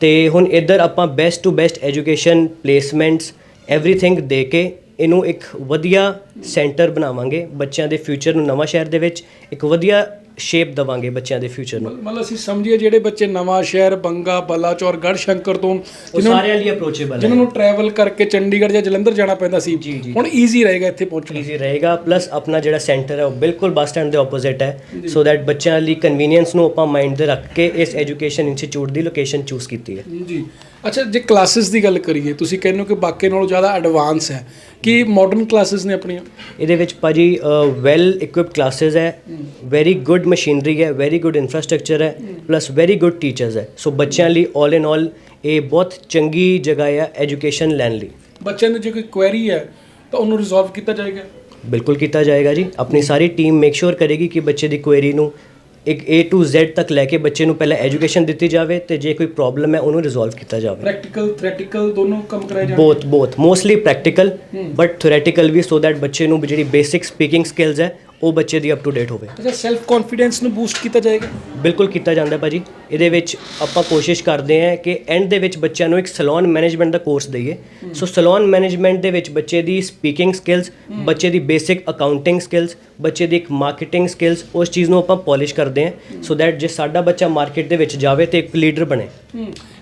ਤੇ ਹੁਣ ਇੱਧਰ ਆਪਾਂ best to best education placements everything ਦੇ ਕੇ ਇਹਨੂੰ ਇੱਕ ਵਧੀਆ ਸੈਂਟਰ ਬਣਾਵਾਂਗੇ ਬੱਚਿਆਂ ਦੇ ਫਿਊਚਰ ਨੂੰ ਨਵਾਂ ਸ਼ਹਿਰ ਦੇ ਵਿੱਚ ਇੱਕ ਵਧੀਆ ਸ਼ੇਪ ਦਵਾਂਗੇ ਬੱਚਿਆਂ ਦੇ ਫਿਊਚਰ ਨੂੰ। ਮਤਲਬ ਅਸੀਂ ਸਮਝੀਏ ਜਿਹੜੇ ਬੱਚੇ ਨਵਾਂ ਸ਼ਹਿਰ ਬੰਗਾ ਬਲਾਚੌਰ ਗੜ੍ਹ ਸ਼ੰਕਰ ਤੋਂ ਉਹ ਸਾਰਿਆਂ ਲਈ ਅਪਰੋਚੇਬਲ ਹੈ ਜਿਨ੍ਹਾਂ ਨੂੰ ਟਰੈਵਲ ਕਰਕੇ ਚੰਡੀਗੜ੍ਹ ਜਾਂ ਜਲੰਧਰ ਜਾਣਾ ਪੈਂਦਾ ਸੀ। ਹੁਣ ਈਜ਼ੀ ਰਹੇਗਾ ਇੱਥੇ ਪਹੁੰਚਣਾ। ਈਜ਼ੀ ਰਹੇਗਾ ਪਲੱਸ ਆਪਣਾ ਜਿਹੜਾ ਸੈਂਟਰ ਹੈ ਉਹ ਬਿਲਕੁਲ ਬੱਸ ਸਟੈਂਡ ਦੇ ਆਪੋਜ਼ਿਟ ਹੈ। ਸੋ ਦੈਟ ਬੱਚਿਆਂ ਲਈ ਕਨਵੀਨੀਅੰਸ ਨੂੰ ਆਪਾਂ ਮਾਈਂਡ ਦੇ ਰੱਖ ਕੇ ਇਸ ਐਜੂਕੇਸ਼ਨ ਇੰਸਟੀਚਿਊਟ ਦੀ ਲੋਕੇਸ਼ਨ ਚੂਜ਼ ਕੀਤੀ ਹੈ। ਜੀ। ਅੱਛਾ ਜੇ ਕਲਾਸਿਸ ਦੀ ਗੱਲ ਕਰੀਏ ਤੁਸੀਂ ਕਹਿੰਦੇ ਹੋ ਕਿ ਬਾਕੀ ਨਾਲੋਂ ਜ਼ਿਆਦਾ ਐਡਵਾਂਸ ਹੈ। ਕਿ ਮਾਡਰਨ ਕਲਾਸਿਸ ਨੇ ਆਪਣੀਆਂ? ਇਹਦੇ ਵਿੱਚ ਭਾਜੀ ਵੈਲ ਇਕਵਿਪਡ ਕਲਾਸਿਸ ਹੈ ਵੈਰੀ ਗੁੱਡ ਮਸ਼ੀਨਰੀ ਹੈ ਵੈਰੀ ਗੁੱਡ ਇਨਫਰਾਸਟ੍ਰਕਚਰ ਹੈ ਪਲੱਸ ਵੈਰੀ ਗੁੱਡ ਟੀਚਰਸ ਹੈ। ਸੋ ਬੱਚਿਆਂ ਲਈ 올 ਇਨ 올 ਇਹ ਬਹੁਤ ਚੰਗੀ ਜਗ੍ਹਾ ਹੈ ਐਜੂਕੇਸ਼ਨ ਲੈਣ ਲਈ। ਬੱਚਿਆਂ ਦੀ ਜੇ ਕੋਈ ਕੁਐਰੀ ਹੈ ਤਾਂ ਉਹਨੂੰ ਰਿਜ਼ੋਲਵ ਕੀਤਾ ਜਾਏਗਾ? ਬਿਲਕੁਲ ਕੀਤਾ ਜਾਏਗਾ ਜੀ। ਆਪਣੀ ਸਾਰੀ ਟੀਮ ਮੇਕ ਸ਼ੋਰ ਕਰੇਗੀ ਕਿ ਬੱਚੇ ਦੀ ਕੁਐਰੀ ਨੂੰ ਇੱਕ A to Z ਤੱਕ ਲੈ ਕੇ ਬੱਚੇ ਨੂੰ ਪਹਿਲਾਂ ਐਜੂਕੇਸ਼ਨ ਦਿੱਤੀ ਜਾਵੇ ਤੇ ਜੇ ਕੋਈ ਪ੍ਰੋਬਲਮ ਹੈ ਉਹਨੂੰ ਰਿਜ਼ੋਲਵ ਕੀਤਾ ਜਾਵੇ। ਪ੍ਰੈਕਟੀਕਲ ਥਿਓਰੈਟੀਕਲ ਦੋਨੋਂ ਕੰਮ ਕਰਾਏ ਜਾਣ। Both both mostly practical but theoretical we so that ਬੱਚੇ ਨੂੰ ਜਿਹੜੀ ਬੇਸਿਕ ਸਪੀਕਿੰਗ ਸਕਿੱਲਸ ਹੈ ਉਹ ਬੱਚੇ ਦੀ ਅਪ ਟੂ ਡੇਟ ਹੋਵੇ। ਅੱਛਾ ਸੈਲਫ ਕੌਨਫੀਡੈਂਸ ਨੂੰ ਬੂਸਟ ਕੀਤਾ ਜਾਏਗਾ? ਬਿਲਕੁਲ ਕੀਤਾ ਜਾਂਦਾ ਭਾਜੀ। ਇਹਦੇ ਵਿੱਚ ਆਪਾਂ ਕੋਸ਼ਿਸ਼ ਕਰਦੇ ਹਾਂ ਕਿ ਐਂਡ ਦੇ ਵਿੱਚ ਬੱਚਿਆਂ ਨੂੰ ਇੱਕ ਸੈਲੂਨ ਮੈਨੇਜਮੈਂਟ ਦਾ ਕੋਰਸ ਦਈਏ। ਸੋ ਸੈਲੂਨ ਮੈਨੇਜਮੈਂਟ ਦੇ ਵਿੱਚ ਬੱਚੇ ਦੀ ਸਪੀਕਿੰਗ ਸਕਿੱਲਸ ਬੱਚੇ ਦੀ ਬੇਸਿਕ ਅਕਾਊਂਟਿੰਗ ਸਕਿੱਲਸ ਬੱਚੇ ਦੀ ਇੱਕ ਮਾਰਕੀਟਿੰਗ ਸਕਿੱਲਸ ਉਸ ਚੀਜ਼ ਨੂੰ ਆਪਾਂ ਪਾਲਿਸ਼ ਕਰਦੇ ਹਾਂ। ਸੋ ਦੈਟ ਜੇ ਸਾਡਾ ਬੱਚਾ ਮਾਰਕੀਟ ਦੇ ਵਿੱਚ ਜਾਵੇ ਤੇ ਇੱਕ ਲੀਡਰ ਬਣੇ।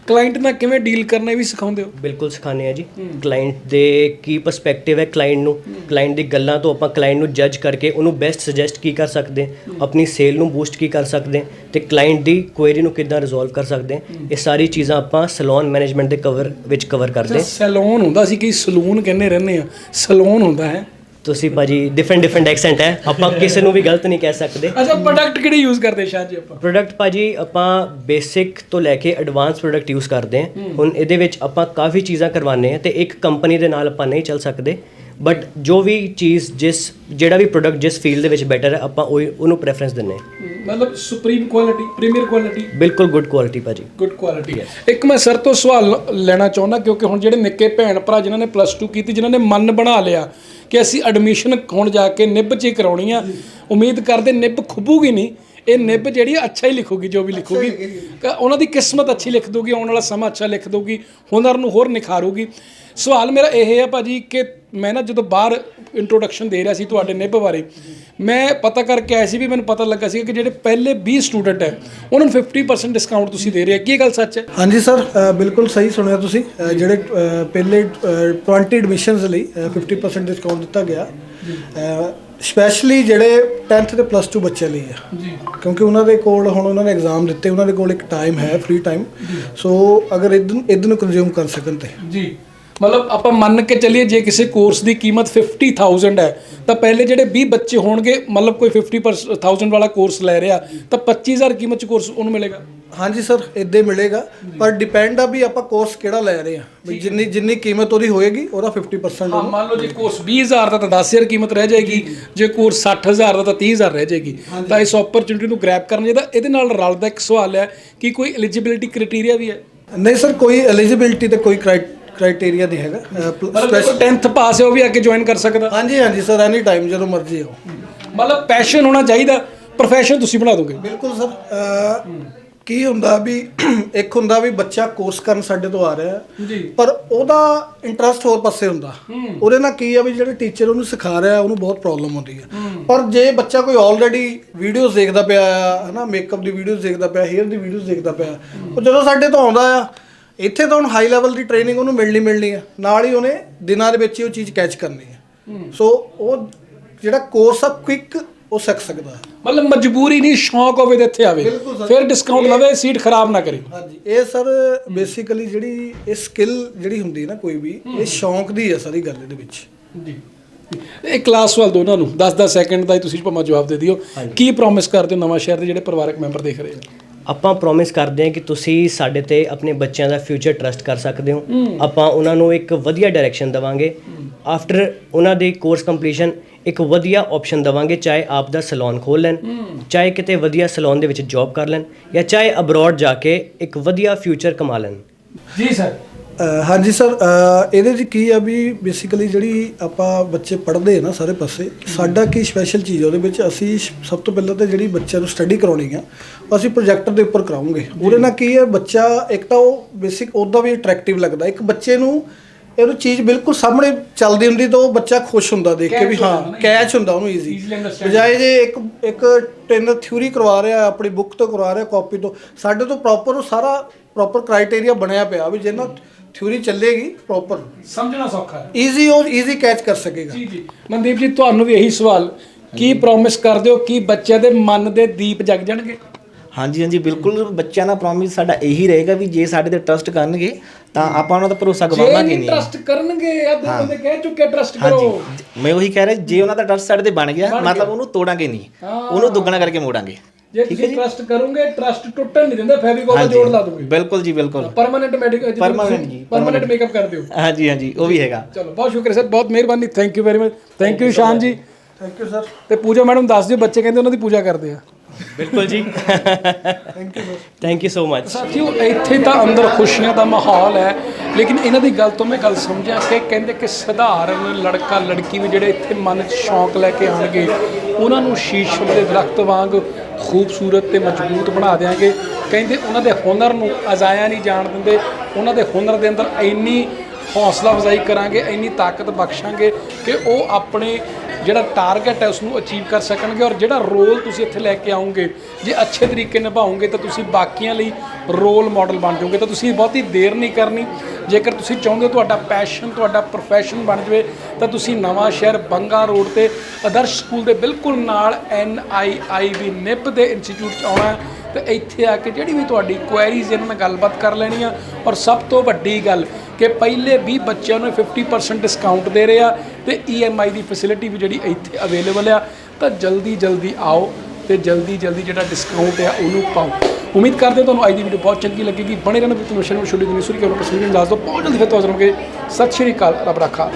ਕਲਾਇੰਟ ਨਾਲ ਕਿਵੇਂ ਡੀਲ ਕਰਨਾ ਇਹ ਵੀ ਸਿਖਾਉਂਦੇ ਹੋ? ਬਿਲਕੁਲ ਸਿਖਾਉਂਦੇ ਆ ਜੀ। ਕਲਾਇੰਟ ਦੇ ਕੀ ਪਰਸਪੈਕਟਿਵ ਹੈ ਕਲਾਇੰਟ ਨੂੰ? ਕਲਾਇੰਟ ਦੀ ਗੱਲਾਂ ਤੋਂ ਆਪਾਂ ਕਲਾਇੰਟ ਨੂੰ ਜੱਜ ਕਰਕੇ ਉਹਨੂੰ ਬੈਸਟ ਸੁਜੈਸਟ ਕੀ ਕਰ ਸਕਦੇ ਆਪਣੀ ਸੇਲ ਨੂੰ ਬੂਸਟ ਕੀ ਕਰ ਸਕਦੇ ਤੇ ਕਲਾਇੰਟ ਦੀ ਕੁਐਰੀ ਨੂੰ ਕਿੱਦਾਂ ਰਿਜ਼ੋਲਵ ਕਰ ਸਕਦੇ ਇਹ ਸਾਰੀ ਚੀਜ਼ਾਂ ਆਪਾਂ ਸੈਲੂਨ ਮੈਨੇਜਮੈਂਟ ਦੇ ਕਵਰ ਵਿੱਚ ਕਵਰ ਕਰਦੇ ਸੈਲੂਨ ਹੁੰਦਾ ਸੀ ਕਿ ਸਲੂਨ ਕਹਿੰਦੇ ਰਹਿੰਦੇ ਆ। ਸਲੂਨ ਹੁੰਦਾ ਹੈ। ਤੁਸੀਂ ਭਾਜੀ ਡਿਫਰੈਂਟ ਡਿਫਰੈਂਟ ਐਕਸੈਂਟ ਹੈ। ਆਪਾਂ ਕਿਸੇ ਨੂੰ ਵੀ ਗਲਤ ਨਹੀਂ ਕਹਿ ਸਕਦੇ। ਅੱਛਾ ਪ੍ਰੋਡਕਟ ਕਿਹੜੇ ਯੂਜ਼ ਕਰਦੇ ਸ਼ਾਹ ਜੀ ਆਪਾਂ? ਪ੍ਰੋਡਕਟ ਭਾਜੀ ਆਪਾਂ ਬੇਸਿਕ ਤੋਂ ਲੈ ਕੇ ਐਡਵਾਂਸ ਪ੍ਰੋਡਕਟ ਯੂਜ਼ ਕਰਦੇ ਹਾਂ। ਹੁਣ ਇਹਦੇ ਵਿੱਚ ਆਪਾਂ ਕਾਫੀ ਚੀਜ਼ਾਂ ਕਰਵਾਉਂਦੇ ਹਾਂ ਤੇ ਇੱਕ ਕੰਪਨੀ ਦੇ ਨਾਲ ਆਪਾਂ ਨਹੀਂ ਚੱਲ ਸਕਦੇ। ਬਟ ਜੋ ਵੀ ਚੀਜ਼ ਜਿਸ ਜਿਹੜਾ ਵੀ ਪ੍ਰੋਡਕਟ ਜਿਸ ਫੀਲਡ ਦੇ ਵਿੱਚ ਬੈਟਰ ਹੈ ਆਪਾਂ ਉਹ ਉਹਨੂੰ ਪ੍ਰੈਫਰੈਂਸ ਦਿੰਨੇ ਹਾਂ। ਮਤਲਬ ਸੁਪਰੀਮ ਕੁਆਲਿਟੀ ਪ੍ਰੀਮੀਅਰ ਕੁਆਲਿਟੀ ਬਿਲਕੁਲ ਗੁੱਡ ਕੁਆਲਿਟੀ ਭਾਜੀ। ਗੁੱਡ ਕੁਆਲਿਟੀ ਹੈ। ਇੱਕ ਮੈਂ ਸਰ ਤੋਂ ਸਵਾਲ ਲੈਣਾ ਚਾਹੁੰਦਾ ਕਿਉਂਕਿ ਹੁਣ ਜਿਹੜੇ ਨਿੱਕੇ ਭੈਣ ਭਰਾ ਜਿਨ੍ਹਾਂ ਨੇ ਪਲੱਸ 2 ਕੀਤੀ ਜਿਨ੍ਹਾਂ ਨੇ ਮਨ ਬਣਾ ਲਿਆ ਕਿ ਅਸੀਂ ਐਡਮਿਸ਼ਨ ਹੁਣ ਜਾ ਕੇ ਨਿੱਬ 'ਚ ਹੀ ਕਰਾਉਣੀ ਆ। ਉਮੀਦ ਕਰਦੇ ਨਿੱਬ ਖੁੱਬੂਗੀ ਨਹੀਂ। ਇਹ ਨਿੱਬ ਜਿਹੜੀ ਅੱਛਾ ਹੀ ਲਿਖੂਗੀ ਜੋ ਵੀ ਲਿਖੂਗੀ। ਉਹਨਾਂ ਦੀ ਕਿਸਮਤ ਅੱਛੀ ਲਿਖ ਦੂਗੀ ਆਉਣ ਵਾਲਾ ਸਮਾਂ ਅੱਛਾ ਲਿਖ ਦੂਗੀ ਹੁਨਰ ਨੂੰ ਹੋਰ ਨਿਖਾਰੂਗੀ। ਸਵਾਲ ਮੇਰਾ ਇਹ ਹੈ ਭਾਜੀ ਕਿ ਮੈਂ ਨਾ ਜਦੋਂ ਬਾਹਰ ਇੰਟਰੋਡਕਸ਼ਨ ਦੇ ਰਿਹਾ ਸੀ ਤੁਹਾਡੇ ਨਿੱਬ ਬਾਰੇ ਮੈਂ ਪਤਾ ਕਰਕੇ ਆਇਆ ਸੀ ਵੀ ਮੈਨੂੰ ਪਤਾ ਲੱਗਾ ਸੀ ਕਿ ਜਿਹੜੇ ਪਹਿਲੇ 20 ਸਟੂਡੈਂਟ ਹੈ ਉਹਨਾਂ ਨੂੰ 50% ਡਿਸਕਾਊਂਟ ਤੁਸੀਂ ਦੇ ਰਹੇ ਹੋ। ਕੀ ਇਹ ਗੱਲ ਸੱਚ ਹੈ? ਹਾਂਜੀ ਸਰ ਬਿਲਕੁਲ ਸਹੀ ਸੁਣਿਆ ਤੁਸੀਂ। ਅ, ਜਿਹੜੇ ਅ, ਪਹਿਲੇ ਅ, 20 ਐਡਮਿਸ਼ਨਸ ਲਈ ਅ, 50% ਡਿਸਕਾਊਂਟ ਦਿੱਤਾ ਗਿਆ। ਸਪੈਸ਼ਲੀ ਜਿਹੜੇ 10th ਤੇ ਪਲੱਸ 2 ਬੱਚਿਆਂ ਲਈ ਆ ਜੀ। ਕਿਉਂਕਿ ਉਹਨਾਂ ਦੇ ਕੋਲ ਹੁਣ ਉਹਨਾਂ ਨੇ ਐਗਜ਼ਾਮ ਦਿੱਤੇ ਉਹਨਾਂ ਦੇ ਕੋਲ ਇੱਕ ਟਾਈਮ ਹੈ ਫ੍ਰੀ ਟਾਈਮ ਸੋ ਅਗਰ ਇਦਨ ਇਦਨ ਨੂੰ ਕੰਜ਼ਿਊਮ ਕਰ ਸਕਣ ਤੇ। ਜੀ। ਮਤਲਬ ਆਪਾਂ ਮੰਨ ਕੇ ਚੱਲੀਏ ਜੇ ਕਿਸੇ ਕੋਰਸ ਦੀ ਕੀਮਤ 50000 ਹੈ ਤਾਂ ਪਹਿਲੇ ਜਿਹੜੇ 20 ਬੱਚੇ ਹੋਣਗੇ ਮਤਲਬ ਕੋਈ 50000 ਵਾਲਾ ਕੋਰਸ ਲੈ ਰਿਹਾ ਤਾਂ 25000 ਕੀਮਤ ਚ ਕੋਰਸ ਉਹਨੂੰ ਮਿਲੇਗਾ? ਹਾਂਜੀ ਸਰ ਇੱਦਾਂ ਹੀ ਮਿਲੇਗਾ ਪਰ ਡਿਪੈਂਡ ਆ ਵੀ ਆਪਾਂ ਕੋਰਸ ਕਿਹੜਾ ਲੈ ਰਹੇ ਆ ਵੀ ਜਿੰਨੀ ਜਿੰਨੀ ਕੀਮਤ ਉਹਦੀ ਹੋਏਗੀ ਉਹਦਾ 50% ਹਾਂ ਮੰਨ ਲਓ ਜੇ ਕੋਰਸ 20000 ਦਾ ਤਾਂ 10000 ਕੀਮਤ ਰਹਿ ਜਾਏਗੀ। ਜੇ ਕੋਰਸ 60000 ਦਾ ਤਾਂ 30000 ਰਹਿ ਜਾਏਗੀ। ਤਾਂ ਇਸ ਓਪਰਚੁਨਿਟੀ ਨੂੰ ਗ੍ਰੈਬ ਕਰਨਾ ਚਾਹੀਦਾ ਇਹਦੇ ਨਾਲ ਰਲਦਾ ਇੱਕ ਸਵਾਲ ਹੈ ਕਿ ਕੋਈ ਐਲੀਜੀਬਿਲਿਟੀ ਕ੍ਰਾਈਟੇਰੀਆ ਵੀ ਹੈ? ਨਹੀਂ ਸਰ ਕੋਈ ਐਲੀਜੀਬਿਲਟੀ ਤੇ ਕੋਈ ਕ੍ਰਾਈਟੇਰੀਆ ਨਹੀਂ ਹੈਗਾ। ਮਤਲਬ ਜੇ 10th ਪਾਸ ਹੈ ਉਹ ਵੀ ਅੱਗੇ ਜੁਆਇਨ ਕਰ ਸਕਦਾ। ਹਾਂਜੀ ਹਾਂਜੀ ਸਰ ਐਨੀ ਟਾਈਮ ਜਦੋਂ ਮਰਜ਼ੀ ਆਓ। ਮਤਲਬ ਪੈਸ਼ਨ ਹੋਣਾ ਚਾਹੀਦਾ ਪ੍ਰੋਫੈਸ਼ਨ ਤੁਸੀਂ ਬਣਾ ਦੋਗੇ। ਬਿਲਕੁਲ ਸਰ ਕੀ ਹੁੰਦਾ ਵੀ *clears throat* ਇੱਕ ਹੁੰਦਾ ਵੀ ਬੱਚਾ ਕੋਰਸ ਕਰਨ ਸਾਡੇ ਤੋਂ ਆ ਰਿਹਾ ਹੈ ਜੀ। ਪਰ ਉਹਦਾ ਇੰਟਰਸਟ ਹੋਰ ਪਾਸੇ ਹੁੰਦਾ। ਉਹਦੇ ਨਾਲ ਕੀ ਆ ਵੀ ਜਿਹੜੇ ਟੀਚਰ ਉਹਨੂੰ ਸਿਖਾ ਰਿਹਾ ਉਹਨੂੰ ਬਹੁਤ ਪ੍ਰੋਬਲਮ ਹੁੰਦੀ ਹੈ। ਪਰ ਜੇ ਬੱਚਾ ਕੋਈ ਆਲਰੇਡੀ ਵੀਡੀਓਜ਼ ਦੇਖਦਾ ਪਿਆ ਆ ਹਨਾ ਮੇਕਅਪ ਦੀ ਵੀਡੀਓਜ਼ ਦੇਖਦਾ ਪਿਆ ਹੇਅਰ ਦੀ ਵੀਡੀਓਜ਼ ਦੇਖਦਾ ਪਿਆ ਉਹ ਜਦੋਂ ਸਾਡੇ ਤੋਂ ਆਉਂਦਾ ਆ ਇੱਥੇ ਤਾਂ ਹੁਣ ਹਾਈ ਲੈਵਲ ਦੀ ਟ੍ਰੇਨਿੰਗ ਉਹਨੂੰ ਮਿਲਣੀ ਮਿਲਣੀ ਆ। ਨਾਲ ਹੀ ਉਹਨੇ ਦਿਨਾਂ ਦੇ ਵਿੱਚ ਹੀ ਉਹ ਚੀਜ਼ ਕੈਚ ਕਰਨੀ ਹੈ। ਸੋ ਉਹ ਜਿਹੜਾ ਕੋਰਸ ਆ ਕੁਇਕ ਉਹ ਸਿੱਖ ਸਕਦਾ ਹੈ। ਮਤਲਬ ਮਜਬੂਰੀ ਨਹੀਂ ਸ਼ੌਂਕ ਹੋਵੇ ਤੇ ਇੱਥੇ ਆਵੇ। ਫਿਰ ਡਿਸਕਾਊਂਟ ਲਵੇ ਸੀਟ ਖਰਾਬ ਨਾ ਕਰੇ। ਹਾਂਜੀ। ਇਹ ਸਰ ਬੇਸਿਕਲੀ ਜਿਹੜੀ ਇਹ ਸਕਿੱਲ ਜਿਹੜੀ ਹੁੰਦੀ ਹੈ ਨਾ ਕੋਈ ਵੀ ਇਹ ਸ਼ੌਂਕ ਦੀ ਹੈ ਸਾਰੀ ਗੱਲ ਇਹਦੇ ਵਿੱਚ। ਜੀ। ਇਹ ਕਲਾਸ ਵਾਲ ਦੋਨਾਂ ਨੂੰ। 10-10 ਸੈਕਿੰਡ ਦਾ ਹੀ ਤੁਸੀਂ ਭਾਵੇਂ ਜਵਾਬ ਦੇ ਦਿਓ। ਕੀ ਪ੍ਰੋਮਿਸ ਕਰਦੇ ਹੋ ਨਵਾਂ ਸ਼ਹਿਰ ਦੇ ਜਿਹੜੇ ਪਰਿਵਾਰਕ ਮੈਂਬਰ ਦੇਖ ਰਹੇ ਆ? ਆਪਾਂ ਪ੍ਰੋਮਿਸ ਕਰਦੇ ਹਾਂ ਕਿ ਤੁਸੀਂ ਸਾਡੇ ਤੇ ਆਪਣੇ ਬੱਚਿਆਂ ਦਾ ਫਿਊਚਰ ਟਰਸਟ ਕਰ ਸਕਦੇ ਹੋ। ਆਪਾਂ ਉਹਨਾਂ ਨੂੰ ਇੱਕ ਵਧੀਆ ਡਾਇਰੈਕਸ਼ਨ ਦਵਾਂਗੇ। ਆਫਟਰ ਉਹਨਾਂ ਦੇ ਕੋਰਸ ਕੰਪਲੀਸ਼ਨ ਇੱਕ ਵਧੀਆ ਆਪਸ਼ਨ ਦਵਾਂਗੇ ਚਾਹੇ ਆਪ ਦਾ ਸੈਲੂਨ ਖੋਲ ਲੈਣ ਚਾਹੇ ਕਿਤੇ ਵਧੀਆ ਸੈਲੂਨ ਦੇ ਵਿੱਚ ਜੌਬ ਕਰ ਲੈਣ ਜਾਂ ਚਾਹੇ ਅਬਰੋਡ ਜਾ ਕੇ ਇੱਕ ਵਧੀਆ ਫਿਊਚਰ ਕਮਾ ਲੈਣ। ਜੀ ਸਰ ਹਾਂਜੀ ਸਰ ਇਹਦੇ 'ਚ ਕੀ ਆ ਵੀ ਬੇਸਿਕਲੀ ਜਿਹੜੀ ਆਪਾਂ ਬੱਚੇ ਪੜ੍ਹਦੇ ਆ ਨਾ ਸਾਰੇ ਪਾਸੇ ਸਾਡਾ ਕੀ ਸਪੈਸ਼ਲ ਚੀਜ਼ ਆ ਉਹਦੇ ਵਿੱਚ ਅਸੀਂ ਸਭ ਤੋਂ ਪਹਿਲਾਂ ਤਾਂ ਜਿਹੜੀ ਬੱਚਿਆਂ ਨੂੰ ਸਟੱਡੀ ਕਰਾਉਣੀ ਆ ਅਸੀਂ ਪ੍ਰੋਜੈਕਟਰ ਦੇ ਉੱਪਰ ਕਰਾਉਂਗੇ। ਉਹਦੇ ਨਾਲ ਕੀ ਹੈ ਬੱਚਾ ਇੱਕ ਤਾਂ ਉਹ ਬੇਸਿਕ ਉਹਦਾ ਵੀ ਅਟਰੈਕਟਿਵ ਲੱਗਦਾ ਇੱਕ ਬੱਚੇ ਨੂੰ ਇਹਨੂੰ ਚੀਜ਼ ਬਿਲਕੁਲ ਸਾਹਮਣੇ ਚੱਲਦੀ ਹੁੰਦੀ ਤਾਂ ਉਹ ਬੱਚਾ ਖੁਸ਼ ਹੁੰਦਾ ਦੇਖ ਕੇ ਵੀ ਹਾਂ ਕੈਚ ਹੁੰਦਾ ਉਹਨੂੰ ਈਜ਼ੀ ਬਜਾਏ ਜੇ ਇੱਕ ਇੱਕ ਟ੍ਰੇਨਰ ਥਿਊਰੀ ਕਰਵਾ ਰਿਹਾ ਆਪਣੀ ਬੁੱਕ ਤੋਂ ਕਰਵਾ ਰਿਹਾ ਕਾਪੀ ਤੋਂ ਸਾਡੇ ਤੋਂ ਪ੍ਰੋਪਰ ਉਹ ਸਾਰਾ ਪ੍ਰੋਪਰ ਕ੍ਰਾਈਟੇਰੀਆ ਬਣਿਆ ਪਿਆ ਵੀ ਜਿਹਨਾਂ ਥਿਊਰੀ ਚੱਲੇਗੀ ਪ੍ਰੋਪਰ ਸਮਝਣਾ ਸੌਖਾ ਹੈ। ਈਜ਼ੀ ਉਹ ਈਜ਼ੀ ਕੈਚ ਕਰ ਸਕੇਗਾ। ਜੀ ਜੀ। ਮਨਦੀਪ ਜੀ ਤੁਹਾਨੂੰ ਵੀ ਇਹੀ ਸਵਾਲ। ਕੀ ਪ੍ਰੋਮਿਸ ਕਰਦੇ ਹੋ ਕਿ ਬੱਚਿਆਂ ਦੇ ਮਨ ਦੇ ਦੀਪ ਜਗ ਜਾਣਗੇ? ਹਾਂਜੀ ਹਾਂਜੀ ਬਿਲਕੁਲ। ਬੱਚਿਆਂ ਦਾ ਪ੍ਰੋਮਿਸ ਸਾਡਾ ਇਹੀ ਰਹੇਗਾ ਵੀ ਜੇ ਸਾਡੇ ਤੇ ਟਰਸਟ ਕਰਨਗੇ ਤਾਂ ਆਪਾਂ ਉਹਨਾਂ ਦਾ ਭਰੋਸਾ ਗਵਾਵਾਂਗੇ ਨਹੀਂ। ਟਰਸਟ ਕਰਨਗੇ ਆ ਦੋ ਬੰਦੇ ਕਹਿ ਚੁੱਕੇ ਟਰਸਟ ਕਰੋ। ਮੈਂ ਉਹੀ ਕਹਿ ਰਿਹਾ ਜੇ ਉਹਨਾਂ ਦਾ ਟਰਸਟ ਸਾਡੇ ਤੇ ਬਣ ਗਿਆ ਮਤਲਬ ਉਹਨੂੰ ਤੋੜਾਂਗੇ ਨਹੀਂ। ਉਹਨੂੰ ਦੁੱਗਣਾ ਕਰਕੇ ਮੋੜਾਂਗੇ। ਜੇ ਤੁਸੀਂ ਟਰਸਟ ਕਰੋਗੇ ਟਰਸਟ ਟੁੱਟਣ ਨਹੀਂ ਦਿੰਦੇ ਫੈਬਿਕੋਲ ਦਾ ਜੋੜ ਲਾ ਦੋਗੇ। ਬਿਲਕੁਲ ਜੀ ਬਿਲਕੁਲ। ਪਰਮਾਨੈਂਟ ਮੈਡੀਕਲ Permanent ਜੀ, ਪਰਮਾਨੈਂਟ ਮੇਕਅਪ ਕਰ ਦਿਓ। ਹਾਂਜੀ ਹਾਂਜੀ ਉਹ ਵੀ ਹੈਗਾ। ਚਲੋ ਬਹੁਤ ਸ਼ੁਕਰੀਆ ਸਰ ਬਹੁਤ ਮਿਹਰਬਾਨੀ। Thank you very much thank you Shan ji. Thank you sir ਤੇ ਪੂਜਾ ਮੈਡਮ ਦੱਸ ਦਿਓ ਬੱਚੇ ਕਹਿੰਦੇ ਉਹਨਾਂ ਦੀ ਪੂਜਾ ਕਰਦੇ ਆ। ਬਿਲਕੁਲ ਜੀ। Thank you thank you so much ਸਾਥੀਓ ਇੱਥੇ ਤਾਂ ਅੰਦਰ ਖੁਸ਼ੀਆਂ ਦਾ ਮਾਹੌਲ ਹੈ ਲੇਕਿਨ ਇਹਨਾਂ ਦੀ ਗੱਲ ਤੋਂ ਮੈਂ ਗੱਲ ਸਮਝਿਆ ਕਿ ਕਹਿੰਦੇ ਕਿ ਸਧਾਰਨ ਲੜਕਾ ਲੜਕੀ ਵੀ ਜਿਹੜੇ ਇੱਥੇ ਮਨ 'ਚ ਸ਼ੌਂਕ ਲੈ ਕੇ ਆਉਣਗੇ ਉਹਨਾਂ ਨੂੰ ਸ਼ੀਸ਼ਮ ਦੇ ਦਰਖਤ ਵਾਂਗ ਖੂਬਸੂਰਤ ਤੇ ਮਜ਼ਬੂਤ ਬਣਾ ਦੇਾਂਗੇ ਕਹਿੰਦੇ ਉਹਨਾਂ ਦੇ ਹੁਨਰ ਨੂੰ ਅਜ਼ਾਇਆ ਨਹੀਂ ਜਾਣ ਦਿੰਦੇ ਉਹਨਾਂ ਦੇ ਹੁਨਰ ਦੇ ਅੰਦਰ ਇੰਨੀ ਹੌਸਲਾ ਅਫਜ਼ਾਈ ਕਰਾਂਗੇ ਇੰਨੀ ਤਾਕਤ ਬਖਸ਼ਾਂਗੇ ਕਿ ਉਹ ਆਪਣੇ ਜਿਹੜਾ ਟਾਰਗੇਟ ਹੈ ਉਸ ਨੂੰ ਅਚੀਵ ਕਰ ਸਕਣਗੇ ਔਰ ਜਿਹੜਾ ਰੋਲ ਤੁਸੀਂ ਇੱਥੇ ਲੈ ਕੇ ਆਉਂਗੇ, ਜੇ ਅੱਛੇ ਤਰੀਕੇ ਨਿਭਾਓਗੇ ਤਾਂ ਤੁਸੀਂ ਬਾਕੀਆਂ ਲਈ ਰੋਲ ਮਾਡਲ ਬਣ ਜਾਓਗੇ। ਤਾਂ ਤੁਸੀਂ ਬਹੁਤੀ ਦੇਰ ਨਹੀਂ ਕਰਨੀ। ਜੇਕਰ ਤੁਸੀਂ ਚਾਹੁੰਦੇ ਹੋ ਤੁਹਾਡਾ ਪੈਸ਼ਨ ਤੁਹਾਡਾ ਪ੍ਰੋਫੈਸ਼ਨ ਬਣ ਜਾਵੇ, ਤਾਂ ਤੁਸੀਂ ਨਵਾਂ ਸ਼ਹਿਰ ਬੰਗਾ ਰੋਡ ਤੇ ਆਦਰਸ਼ ਸਕੂਲ ਦੇ ਬਿਲਕੁਲ ਨਾਲ ਐਨ ਆਈ ਆਈ ਵੀ ਨਿਪ ਦੇ ਇੰਸਟੀਚਿਊਟ 'ਚ ਆਉਣਾ ਹੈ। ਤੇ ਇੱਥੇ ਆ ਕੇ ਜਿਹੜੀ ਵੀ ਤੁਹਾਡੀ ਕੁਐਰੀਜ਼ ਇਹਨਾਂ ਨਾਲ ਗੱਲਬਾਤ ਕਰ ਲੈਣੀ ਆ। ਔਰ ਸਭ ਤੋਂ ਵੱਡੀ ਗੱਲ ਕਿ ਪਹਿਲੇ 20 ਬੱਚਿਆਂ ਨੂੰ 50% ਡਿਸਕਾਊਂਟ ਦੇ ਰਹੇ ਆ ਤੇ EMI ਦੀ ਫੈਸਿਲਿਟੀ ਵੀ ਜਿਹੜੀ ਇੱਥੇ ਅਵੇਲੇਬਲ ਆ। ਤਾਂ ਜਲਦੀ ਜਲਦੀ ਆਓ ਤੇ ਜਲਦੀ ਜਲਦੀ ਜਿਹੜਾ ਡਿਸਕਾਊਂਟ ਆ ਉਹਨੂੰ ਪਾਓ। ਉਮੀਦ ਕਰਦੇ ਹਾਂ ਤੁਹਾਨੂੰ ਅੱਜ ਦੀ ਵੀਡੀਓ ਬਹੁਤ ਚੰਗੀ ਲੱਗੇਗੀ। ਬਣੇ ਰਹਿਣਾ ਵਿਦ ਮਿਸ਼ਨ ਵਿੱਚ ਛੋਟੀ ਦੁਨੀ ਸੁਰੀ ਕੇ ਲੋਕ ਸੁਣੀ ਦੱਸ ਦੋ ਬਹੁਤ ਜਲਦੀ ਫਿਰ ਤੋਂ ਹਾਜ਼ਰ ਹੋਵਾਂਗੇ। ਸਤਿ ਸ਼੍ਰੀ ਅਕਾਲ। ਰੱਬ ਰੱਖਾ।